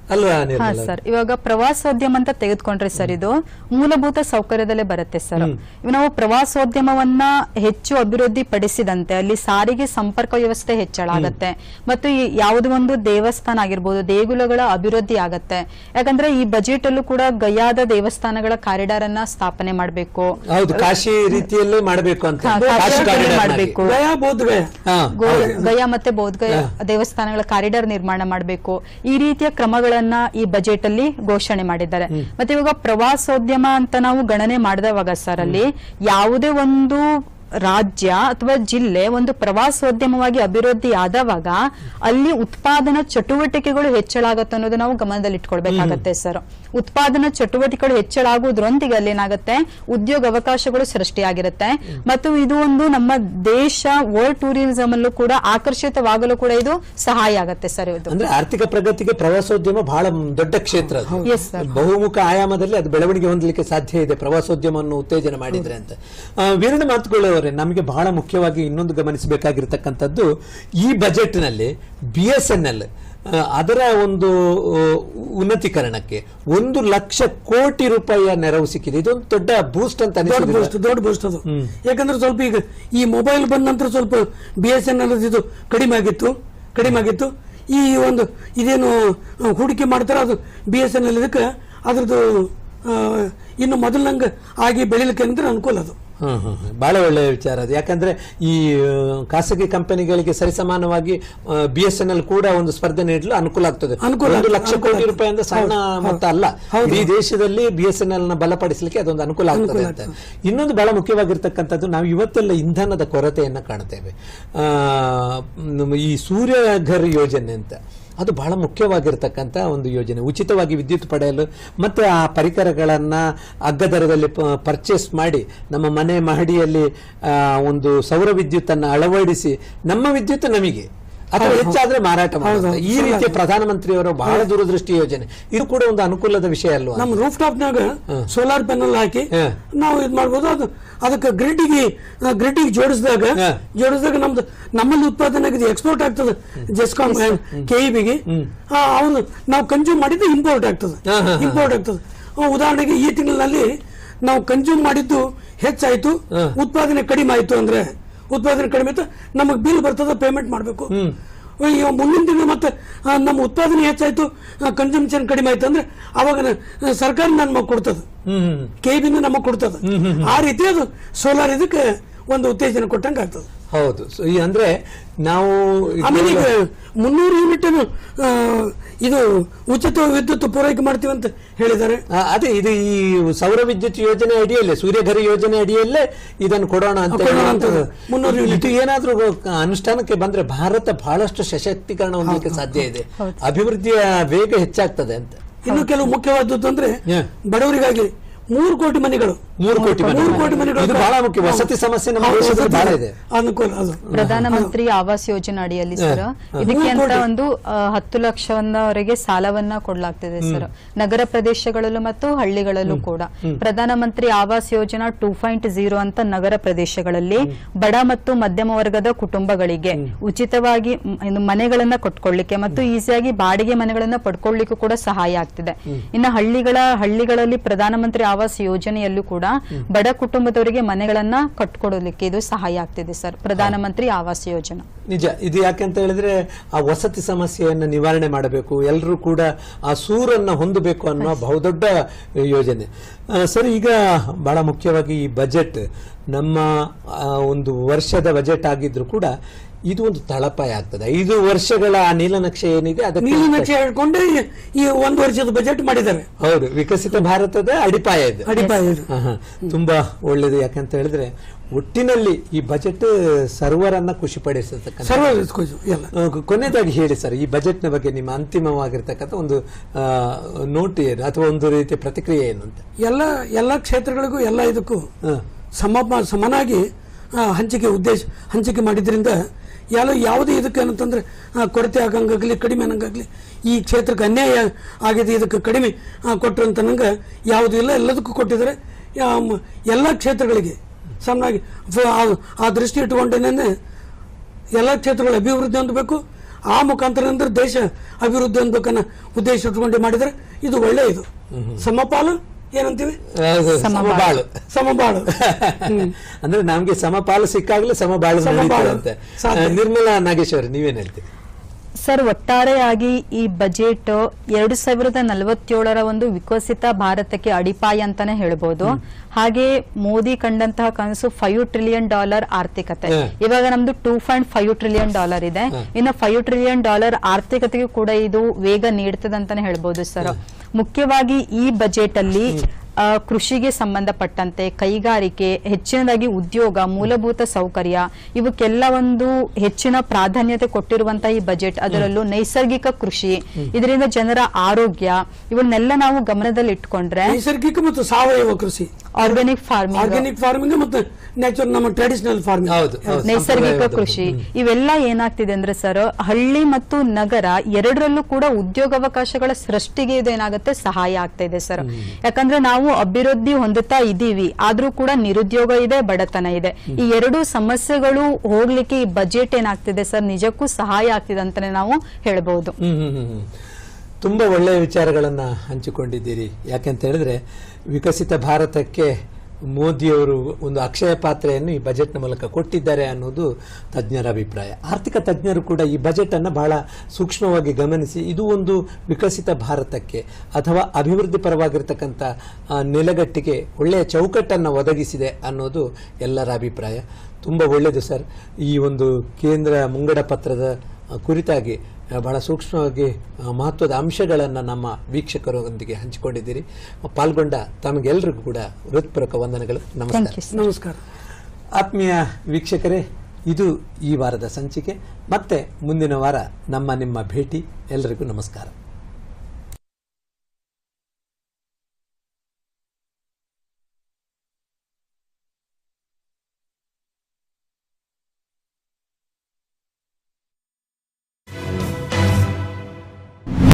ಅಲ್ವಾ ಸರ್. ಇವಾಗ ಪ್ರವಾಸೋದ್ಯಮ ಅಂತ ತೆಗೆದುಕೊಂಡ್ರೆ ಸರ್ ಇದು ಮೂಲಭೂತ ಸೌಕರ್ಯದಲ್ಲೇ ಬರುತ್ತೆ ಸರ್. ಇವಾಗ ನಾವು ಪ್ರವಾಸೋದ್ಯಮವನ್ನ ಹೆಚ್ಚು ಅಭಿವೃದ್ಧಿ ಪಡಿಸಿದಂತೆ ಅಲ್ಲಿ ಸಾರಿಗೆ ಸಂಪರ್ಕ ವ್ಯವಸ್ಥೆ ಹೆಚ್ಚಳ ಆಗತ್ತೆ ಮತ್ತು ಈ ಯಾವುದೋ ಒಂದು ದೇವಸ್ಥಾನ ಆಗಿರ್ಬೋದು ದೇಗುಲಗಳ ಅಭಿವೃದ್ಧಿ ಆಗತ್ತೆ. ಯಾಕಂದ್ರೆ ಈ ಬಜೆಟ್ ಅಲ್ಲೂ ಕೂಡ ಗಯಾದ ದೇವಸ್ಥಾನಗಳ ಕಾರಿಡಾರ್ ಅನ್ನ ಸ್ಥಾಪನೆ ಮಾಡಬೇಕು. ಕಾಶಿ ರೀತಿಯಲ್ಲೇ ಮಾಡಬೇಕು ಅಂತ. ಮಾಡ್ಬೇಕು. ಗಯಾ ಮತ್ತೆ ಬೌದ್ಧಗಯ ದೇವಸ್ಥಾನಗಳ ಕಾರಿಡಾರ್ ನಿರ್ಮಾಣ ಮಾಡಬೇಕು. ಈ ರೀತಿಯ ಕ್ರಮಗಳನ್ನ ಈ ಬಜೆಟ್ ಅಲ್ಲಿ ಘೋಷಣೆ ಮಾಡಿದ್ದಾರೆ. ಮತ್ತೆ ಇವಾಗ ಪ್ರವಾಸೋದ್ಯಮ ಅಂತ ನಾವು ಗಣನೆ ಮಾಡಿದವಾಗ ಸರ್ ಅಲ್ಲಿ ಯಾವುದೇ ಒಂದು ರಾಜ್ಯ ಅಥವಾ ಜಿಲ್ಲೆ ಒಂದು ಪ್ರವಾಸೋದ್ಯಮವಾಗಿ ಅಭಿವೃದ್ಧಿ ಆದವಾಗ ಅಲ್ಲಿ ಉತ್ಪಾದನಾ ಚಟುವಟಿಕೆಗಳು ಹೆಚ್ಚಳ ಆಗುತ್ತೆ ಅನ್ನೋದು ನಾವು ಗಮನದಲ್ಲಿ ಇಟ್ಕೊಳ್ಬೇಕಾಗತ್ತೆ ಸರ್. ಉತ್ಪಾದನಾ ಚಟುವಟಿಕೆಗಳು ಹೆಚ್ಚಳ ಆಗುವುದರೊಂದಿಗೆ ಅಲ್ಲಿ ಏನಾಗುತ್ತೆ? ಉದ್ಯೋಗ ಅವಕಾಶಗಳು ಸೃಷ್ಟಿಯಾಗಿರುತ್ತೆ. ಮತ್ತು ಇದು ಒಂದು ನಮ್ಮ ದೇಶ ವರ್ಲ್ಡ್ ಟೂರಿಸಂ ಅಲ್ಲೂ ಕೂಡ ಆಕರ್ಷಿತವಾಗಲು ಕೂಡ ಇದು ಸಹಾಯ ಆಗುತ್ತೆ ಸರ್ ಇದು. ಅಂದ್ರೆ ಆರ್ಥಿಕ ಪ್ರಗತಿಗೆ ಪ್ರವಾಸೋದ್ಯಮ ಬಹಳ ದೊಡ್ಡ ಕ್ಷೇತ್ರ. ಬಹುಮುಖ ಆಯಾಮದಲ್ಲಿ ಅದು ಬೆಳವಣಿಗೆ ಹೊಂದಲಿಕ್ಕೆ ಸಾಧ್ಯ ಇದೆ ಪ್ರವಾಸೋದ್ಯಮವನ್ನು ಉತ್ತೇಜನ ಮಾಡಿದ್ರೆ ಅಂತ. ಆ, ಮಾತುಗಳವರೇ ನಮಗೆ ಬಹಳ ಮುಖ್ಯವಾಗಿ ಇನ್ನೊಂದು ಗಮನಿಸಬೇಕಾಗಿರ್ತಕ್ಕಂಥದ್ದು ಈ ಬಜೆಟ್ನಲ್ಲಿ ಬಿ ಎಸ್ ಎನ್ ಎಲ್ ಅದರ ಒಂದು ಉನ್ನತೀಕರಣಕ್ಕೆ ಒಂದು ಲಕ್ಷ ಕೋಟಿ ರೂಪಾಯಿಯ ನೆರವು ಸಿಕ್ಕಿದೆ. ಇದೊಂದು ದೊಡ್ಡ ಬೂಸ್ಟ್ ಅಂತ ದೊಡ್ಡ ಬೂಸ್ಟ್ ದೊಡ್ಡ ಬೂಸ್ಟ್ ಅದು. ಯಾಕಂದ್ರೆ ಸ್ವಲ್ಪ ಈಗ ಈ ಮೊಬೈಲ್ ಬಂದ ನಂತರ ಸ್ವಲ್ಪ ಬಿ ಎಸ್ ಎನ್ ಎಲ್ ಇದು ಕಡಿಮೆ ಆಗಿತ್ತು ಕಡಿಮೆ ಆಗಿತ್ತು. ಈ ಒಂದು ಇದೇನು ಹೂಡಿಕೆ ಮಾಡ್ತಾರೆ ಅದು ಬಿ ಎಸ್ ಎನ್ ಎಲ್ ಇದಕ್ಕೆ ಅದ್ರದ್ದು ಇನ್ನು ಮೊದಲಂಗೆ ಆಗಿ ಬೆಳಿಲಿಕ್ಕೆ ಅಂದ್ರೆ ಅನುಕೂಲ ಅದು. ಬಹಳ ಒಳ್ಳೆಯ ವಿಚಾರ ಅದು. ಯಾಕಂದ್ರೆ ಈ ಖಾಸಗಿ ಕಂಪನಿಗಳಿಗೆ ಸರಿಸಮಾನವಾಗಿ ಬಿ ಎಸ್ ಎನ್ ಎಲ್ ಕೂಡ ಒಂದು ಸ್ಪರ್ಧೆ ನೀಡಲು ಅನುಕೂಲ ಆಗ್ತದೆ. ಅನುಕೂಲ ಲಕ್ಷ ಕೋಟಿ ರೂಪಾಯಿ ಅಂದ್ರೆ ಸಣ್ಣ ಮೊತ್ತ ಅಲ್ಲ. ಈ ದೇಶದಲ್ಲಿ ಬಿ ಎಸ್ ಎನ್ ಎಲ್ನ ಬಲಪಡಿಸಲಿಕ್ಕೆ ಅದೊಂದು ಅನುಕೂಲ ಆಗ್ತದೆ ಅಂತ. ಇನ್ನೊಂದು ಬಹಳ ಮುಖ್ಯವಾಗಿರ್ತಕ್ಕಂಥದ್ದು ನಾವು ಇವತ್ತೆಲ್ಲ ಇಂಧನದ ಕೊರತೆಯನ್ನು ಕಾಣ್ತೇವೆ. ಈ ಸೂರ್ಯಘರ್ ಯೋಜನೆ ಅಂತ. ಅದು ಬಹಳ ಮುಖ್ಯವಾಗಿರ್ತಕ್ಕಂಥ ಒಂದು ಯೋಜನೆ. ಉಚಿತವಾಗಿ ವಿದ್ಯುತ್ ಪಡೆಯಲು ಮತ್ತು ಆ ಪರಿಕರಗಳನ್ನು ಅಗ್ಗ ದರದಲ್ಲಿ ಪರ್ಚೇಸ್ ಮಾಡಿ, ನಮ್ಮ ಮನೆ ಮಹಡಿಯಲ್ಲಿ ಒಂದು ಸೌರ ವಿದ್ಯುತ್ತನ್ನು ಅಳವಡಿಸಿ, ನಮ್ಮ ವಿದ್ಯುತ್ ನಮಗೆ. ಅಥವಾ ಹೆಚ್ಚಾದ್ರೆ ಮಾರಾಟ ಮಾಡುತ್ತೆ ಈ ರೀತಿಯ ಪ್ರಧಾನಮಂತ್ರಿಯವರ ಬಹಳ ದೂರದೃಷ್ಟಿ ಯೋಜನೆ. ಇದು ಕೂಡ ಒಂದು ಅನುಕೂಲದ ವಿಷಯ ಅಲ್ವಾ? ನಮ್ಮ ರೂಫ್ ಟಾಪ್ನಾಗ ಸೋಲಾರ್ ಪ್ಯಾನಲ್ ಹಾಕಿ. ನಾವು ಇದು ಮಾಡ್ಬೋದು. ಅದು ಅದಕ್ಕೆ ಗ್ರಿಡ್ಗೆ ಗ್ರಿಡ್ಗೆ ಜೋಡಿಸಿದಾಗ ಗೆ ಜೋಡಿಸಿದಾಗ ನಮ್ದು ನಮ್ಮಲ್ಲಿ ಉತ್ಪಾದನೆ ಆಗಿದೆ ಎಕ್ಸ್ಪೋರ್ಟ್ ಆಗ್ತದೆ. ಜೆಸ್ಕಾಂ ಕೆಇಬಿಗೆ ಬಿಗೆ ಅವನು ನಾವು ಕನ್ಸ್ಯೂಮ್ ಮಾಡಿದ್ದು ಇಂಪೋರ್ಟ್ ಆಗ್ತದೆ. ಇಂಪೋರ್ಟ್ ಆಗ್ತದೆ. ಉದಾಹರಣೆಗೆ ಈ ತಿಂಗಳಲ್ಲಿ ನಾವು ಕನ್ಸ್ಯೂಮ್ ಮಾಡಿದ್ದು ಹೆಚ್ಚಾಯ್ತು ಉತ್ಪಾದನೆ ಕಡಿಮೆ ಆಯ್ತು ಅಂದ್ರೆ ಉತ್ಪಾದನೆ ಕಡಿಮೆ ಇತ್ತು ನಮಗೆ ಬಿಲ್ ಬರ್ತದ ಪೇಮೆಂಟ್ ಮಾಡಬೇಕು. ಮುಂದಿನ ದಿನ ಮತ್ತೆ ನಮ್ಮ ಉತ್ಪಾದನೆ ಹೆಚ್ಚಾಯ್ತು ಕನ್ಸಂಪ್ಷನ್ ಕಡಿಮೆ ಆಯ್ತು ಅಂದ್ರೆ ಅವಾಗ ಸರ್ಕಾರ ನಮಗೆ ಕೊಡ್ತದ. ಕೆ ಬಿಂದು ನಮಗೆ ಕೊಡ್ತದ. ಆ ರೀತಿ ಅದು ಸೋಲಾರ್ ಇದಕ್ಕೆ ಒಂದು ಉತ್ತೇಜನ ಕೊಟ್ಟಂಗೆ ಆಗ್ತದೆ. ಹೌದು. ಸೊ ಈ ಅಂದ್ರೆ ನಾವು ಆಮೇಲೆ ಈಗ ಮುನ್ನೂರು ಯೂನಿಟ್ ಇದು ಉಚಿತ ವಿದ್ಯುತ್ ಪೂರೈಕೆ ಮಾಡ್ತೀವಿ ಅಂತ ಹೇಳಿದ್ದಾರೆ. ಆ, ಅದೇ ಇದು ಈ ಸೌರ ವಿದ್ಯುತ್ ಯೋಜನೆ ಅಡಿಯಲ್ಲೇ ಸೂರ್ಯಘರಿ ಯೋಜನೆ ಅಡಿಯಲ್ಲೇ ಇದನ್ನು ಕೊಡೋಣ ಅಂತ ಕೊಡೋಣ ಹೇಳಿ ಅಂತ ಮುನ್ನೂರು ಇದು ಏನಾದ್ರೂ ಅನುಷ್ಠಾನಕ್ಕೆ ಬಂದ್ರೆ ಭಾರತ ಬಹಳಷ್ಟು ಸಶಕ್ತೀಕರಣ ಹೊಂದಲಿಕ್ಕೆ ಸಾಧ್ಯ ಇದೆ. ಅಭಿವೃದ್ಧಿಯ ವೇಗ ಹೆಚ್ಚಾಗ್ತದೆ ಅಂತ. ಇನ್ನು ಕೆಲವು ಮುಖ್ಯವಾದದ್ದು ಅಂದ್ರೆ Yeah. ಬಡವರಿಗಾಗಿ ಮೂರು ಕೋಟಿ ಮನೆಗಳು ಮೂರು ಕೋಟಿ ಮೂರು ಕೋಟಿ ಮನೆಗಳು ಇದು ಬಹಳ ಮುಖ್ಯ. ವಸತಿ ಸಮಸ್ಯೆ ನಮ್ಮ ದೇಶದಲ್ಲಿ ಬಹಳ ಇದೆ. ಅನುಕೂಲ. ಅದು ಪ್ರಧಾನಮಂತ್ರಿ ಆವಾಸ್ ಯೋಜನೆ ಅಡಿಯಲ್ಲಿ ಸರ್. ಇದಕ್ಕೆ ಅಂತ ಒಂದು ಹತ್ತು ಲಕ್ಷವನ್ನವರೆಗೆ ಸಾಲವನ್ನ ಕೊಡಲಾಗ್ತಿದೆ ಸರ್. ನಗರ ಪ್ರದೇಶಗಳಲ್ಲೂ ಮತ್ತು ಹಳ್ಳಿಗಳಲ್ಲೂ ಕೂಡ. ಪ್ರಧಾನಮಂತ್ರಿ Awas Yojana two point zero ಅಂತ ನಗರ ಪ್ರದೇಶಗಳಲ್ಲಿ ಬಡ ಮತ್ತು ಮಧ್ಯಮ ವರ್ಗದ ಕುಟುಂಬಗಳಿಗೆ ಉಚಿತವಾಗಿ ಮನೆಗಳನ್ನ ಕೊಟ್ಕೊಳ್ಳಿಕ್ಕೆ ಮತ್ತು ಈಸಿಯಾಗಿ ಬಾಡಿಗೆ ಮನೆಗಳನ್ನ ಪಡ್ಕೊಳ್ಳಿಕ್ಕೂ ಕೂಡ ಸಹಾಯ ಆಗ್ತಿದೆ. ಇನ್ನು ಹಳ್ಳಿಗಳ ಹಳ್ಳಿಗಳಲ್ಲಿ ಪ್ರಧಾನಮಂತ್ರಿ ಆವಾಸ್ ಯೋಜನೆಯಲ್ಲೂ ಕೂಡ ಬಡ ಕುಟುಂಬದವರಿಗೆ ಮನೆಗಳನ್ನ ಕಟ್ಕೊಡಲಿಕ್ಕೆ ಇದು ಸಹಾಯ ಆಗ್ತಿದೆ ಸರ್. ಪ್ರಧಾನಮಂತ್ರಿ ಆವಾಸ್ ಯೋಜನಾ. ನಿಜ. ಇದು ಯಾಕೆಂತ ಹೇಳಿದ್ರೆ ಆ ವಸತಿ ಸಮಸ್ಯೆಯನ್ನು ನಿವಾರಣೆ ಮಾಡಬೇಕು ಎಲ್ಲರೂ ಕೂಡ ಆ ಸೂರನ್ನ ಹೊಂದಬೇಕು ಅನ್ನೋ ಬಹುದೊಡ್ಡ ಯೋಜನೆ. ಸರ್ ಈಗ ಬಹಳ ಮುಖ್ಯವಾಗಿ ಈ ಬಜೆಟ್ ನಮ್ಮ ಒಂದು ವರ್ಷದ ಬಜೆಟ್ ಆಗಿದ್ರು ಕೂಡ ಇದು ಒಂದು ತಳಪಾಯ ಆಗ್ತದೆ. ಐದು ವರ್ಷಗಳ ಆ ನೀಲನಕ್ಷೆ ಏನಿದೆ ಅದಕ್ಕೆ ನೀಲನಕ್ಷೆ ಹೇಳ್ಕೊಂಡು ಈ- ಒಂದು ವರ್ಷದ ಬಜೆಟ್ ಮಾಡಿದ್ದಾರೆ. ಹೌದು ವಿಕಸಿತ ಭಾರತದ ಅಡಿಪಾಯ ಇದು. ಅಡಿಪಾಯ ಇದು. ತುಂಬಾ ಒಳ್ಳೇದು ಯಾಕಂತ ಹೇಳಿದ್ರೆ ಒಟ್ಟಿನಲ್ಲಿ ಈ ಬಜೆಟ್ ಸರ್ವರನ್ನ ಖುಷಿ ಪಡಿಸತಕ್ಕಂಥ ಕೊನೆಯದಾಗಿ ಹೇಳಿ ಸರ್ ಈ ಬಜೆಟ್ನ ಬಗ್ಗೆ ನಿಮ್ಮ ಅಂತಿಮವಾಗಿರ್ತಕ್ಕಂಥ ಒಂದು ನೋಟ್ ಏನು ಅಥವಾ ಒಂದು ರೀತಿಯ ಪ್ರತಿಕ್ರಿಯೆ ಏನು ಅಂತ? ಎಲ್ಲ ಎಲ್ಲ ಕ್ಷೇತ್ರಗಳಿಗೂ ಎಲ್ಲ ಇದಕ್ಕೂ. ಸಮ ಸಮನಾಗಿ ಹಂಚಿಕೆ ಉದ್ದೇಶ ಹಂಚಿಕೆ ಮಾಡಿದ್ರಿಂದ ಎಲ್ಲ ಯಾವುದೇ ಇದಕ್ಕೆ ಏನಂತಂದ್ರೆ ಕೊರತೆ ಆಗಂಗಾಗ್ಲಿ ಕಡಿಮೆ ಅನ್ನಂಗಾಗಲಿ ಈ ಕ್ಷೇತ್ರಕ್ಕೆ ಅನ್ಯಾಯ ಆಗಿದೆ ಇದಕ್ಕೆ ಕಡಿಮೆ ಅಂತ ನಂಗೆ ಯಾವುದೂ ಇಲ್ಲ ಎಲ್ಲದಕ್ಕೂ ಕೊಟ್ಟಿದ್ದಾರೆ. ಎಲ್ಲ ಕ್ಷೇತ್ರಗಳಿಗೆ ಸಮನಾಗಿ ಆ- ದೃಷ್ಟಿ ಇಟ್ಟುಕೊಂಡೇನೆ ಎಲ್ಲ ಕ್ಷೇತ್ರಗಳ ಅಭಿವೃದ್ಧಿ ಹೊಂದಬೇಕು. ಆ ಮುಖಾಂತರ ಅಂದ್ರೆ ದೇಶ ಅಭಿವೃದ್ಧಿ ಹೊಂದಬೇಕನ್ನ ಉದ್ದೇಶ ಇಟ್ಕೊಂಡು ಮಾಡಿದರೆ ಇದು ಒಳ್ಳೆಯದು ಸಮಪಾಲು ಏನಂತೀವಿ? ಸಮಬಾಳು. ಸಮಬಾಳು. ಅಂದ್ರೆ ನಮ್ಗೆ ಸಮಪಾಲು ಸಿಕ್ಕಾಗ್ಲೇ ಸಮಬಾಳು ಅಂತೆ ನಿರ್ಮಲಾ ನಾಗೇಶ್ವರಿ ನೀವೇನ್ ಹೇಳ್ತೀರಿ? ಸರ್ ಒಟ್ಟಾರೆಯಾಗಿ ಈ ಬಜೆಟ್ ಎರಡು ಸಾವಿರದ ನಲವತ್ತೇಳರ ಒಂದು ವಿಕಸಿತ ಭಾರತಕ್ಕೆ ಅಡಿಪಾಯ ಅಂತಾನೆ ಹೇಳ್ಬೋದು. ಹಾಗೆ ಮೋದಿ ಕಂಡಂತಹ ಕನಸು ಫೈವ್ ಟ್ರಿಲಿಯನ್ ಡಾಲರ್ ಆರ್ಥಿಕತೆ. ಇವಾಗ ನಮ್ದು two point five trillion dollar ಇದೆ. ಇನ್ನು ಫೈವ್ ಟ್ರಿಲಿಯನ್ ಡಾಲರ್ ಆರ್ಥಿಕತೆಗೂ ಕೂಡ ಇದು ವೇಗ ನೀಡ್ತದೆ ಅಂತಾನೆ ಹೇಳ್ಬೋದು ಸರ್. ಮುಖ್ಯವಾಗಿ ಈ ಬಜೆಟ್ ಅಲ್ಲಿ ಕೃಷಿಗೆ ಸಂಬಂಧಪಟ್ಟಂತೆ ಕೈಗಾರಿಕೆ ಹೆಚ್ಚಿನದಾಗಿ ಉದ್ಯೋಗ ಮೂಲಭೂತ ಸೌಕರ್ಯ ಇವಕ್ಕೆಲ್ಲ ಒಂದು ಹೆಚ್ಚಿನ ಪ್ರಾಧಾನ್ಯತೆ ಕೊಟ್ಟಿರುವಂತಹ ಈ ಬಜೆಟ್ ಅದರಲ್ಲೂ ನೈಸರ್ಗಿಕ ಕೃಷಿ ಇದರಿಂದ ಜನರ ಆರೋಗ್ಯ ಇವನ್ನೆಲ್ಲ ನಾವು ಗಮನದಲ್ಲಿ ಇಟ್ಕೊಂಡ್ರೆ ನೈಸರ್ಗಿಕ ಮತ್ತು ಸಾವಯವ ಕೃಷಿ. ಆರ್ಗ್ಯಾನಿಕ್ ಫಾರ್ಮಿಂಗ್ ಆರ್ಗ್ಯಾನಿಕ್ ಫಾರ್ಮಿಂಗ್ ಮತ್ತು ನ್ಯಾಚುರಲ್ ನಮ್ಮ ಟ್ರೆಡಿಷನಲ್ ಫಾರ್ಮಿಂಗ್ ಹೌದು. ನೈಸರ್ಗಿಕ ಕೃಷಿ. ಇವೆಲ್ಲ ಏನಾಗ್ತಿದೆ ಅಂದ್ರೆ ಸರ್ ಹಳ್ಳಿ ಮತ್ತು ನಗರ ಎರಡರಲ್ಲೂ ಕೂಡ ಉದ್ಯೋಗಾವಕಾಶಗಳ ಸೃಷ್ಟಿಗೆ ಇದೇನಾಗುತ್ತೆ ಸಹಾಯ ಆಗ್ತಾ ಇದೆ ಸರ್. ಯಾಕಂದ್ರೆ ನಾವು ಅಭಿವೃದ್ಧಿ ಹೊಂದುತ್ತಾ ಇದ್ದೀವಿ, ಆದ್ರೂ ಕೂಡ ನಿರುದ್ಯೋಗ ಇದೆ, ಬಡತನ ಇದೆ. ಈ ಎರಡು ಸಮಸ್ಯೆಗಳು ಹೋಗ್ಲಿಕ್ಕೆ ಈ ಬಜೆಟ್ ಏನಾಗ್ತಿದೆ ಸರ್? ನಿಜಕ್ಕೂ ಸಹಾಯ ಆಗ್ತಿದೆ ಅಂತಾನೆ ನಾವು ಹೇಳಬಹುದು. ತುಂಬಾ ಒಳ್ಳೆಯ ವಿಚಾರಗಳನ್ನ ಹಂಚಿಕೊಂಡಿದ್ದೀರಿ. ಯಾಕೆಂತ ಹೇಳಿದ್ರೆ, ವಿಕಸಿತ ಭಾರತಕ್ಕೆ ಮೋದಿಯವರು ಒಂದು ಅಕ್ಷಯ ಪಾತ್ರೆಯನ್ನು ಈ ಬಜೆಟ್ನ ಮೂಲಕ ಕೊಟ್ಟಿದ್ದಾರೆ ಅನ್ನೋದು ತಜ್ಞರ ಅಭಿಪ್ರಾಯ. ಆರ್ಥಿಕ ತಜ್ಞರು ಕೂಡ ಈ ಬಜೆಟನ್ನು ಬಹಳ ಸೂಕ್ಷ್ಮವಾಗಿ ಗಮನಿಸಿ ಇದು ಒಂದು ವಿಕಸಿತ ಭಾರತಕ್ಕೆ ಅಥವಾ ಅಭಿವೃದ್ಧಿ ಪರವಾಗಿರ್ತಕ್ಕಂಥ ನೆಲೆಗಟ್ಟಿಗೆ ಒಳ್ಳೆಯ ಚೌಕಟ್ಟನ್ನು ಒದಗಿಸಿದೆ ಅನ್ನೋದು ಎಲ್ಲರ ಅಭಿಪ್ರಾಯ. ತುಂಬ ಒಳ್ಳೆಯದು ಸರ್. ಈ ಒಂದು ಕೇಂದ್ರ ಮುಂಗಡ ಪತ್ರದ ಕುರಿತಾಗಿ ಬಹಳ ಸೂಕ್ಷ್ಮವಾಗಿ ಆ, ಮಹತ್ವದ ಅಂಶಗಳನ್ನು ನಮ್ಮ ವೀಕ್ಷಕರೊಂದಿಗೆ ಹಂಚಿಕೊಂಡಿದ್ದೀರಿ. ಪಾಲ್ಗೊಂಡ ತಮಗೆಲ್ಲರಿಗೂ ಕೂಡ ಹೃತ್ಪೂರ್ವಕ ವಂದನೆಗಳು. ನಮಸ್ಕಾರ. ನಮಸ್ಕಾರ. ಆತ್ಮೀಯ ವೀಕ್ಷಕರೇ ಇದು ಈ ವಾರದ ಸಂಚಿಕೆ. ಮತ್ತೆ ಮುಂದಿನ ವಾರ ನಮ್ಮ ನಿಮ್ಮ ಭೇಟಿ. ಎಲ್ಲರಿಗೂ ನಮಸ್ಕಾರ.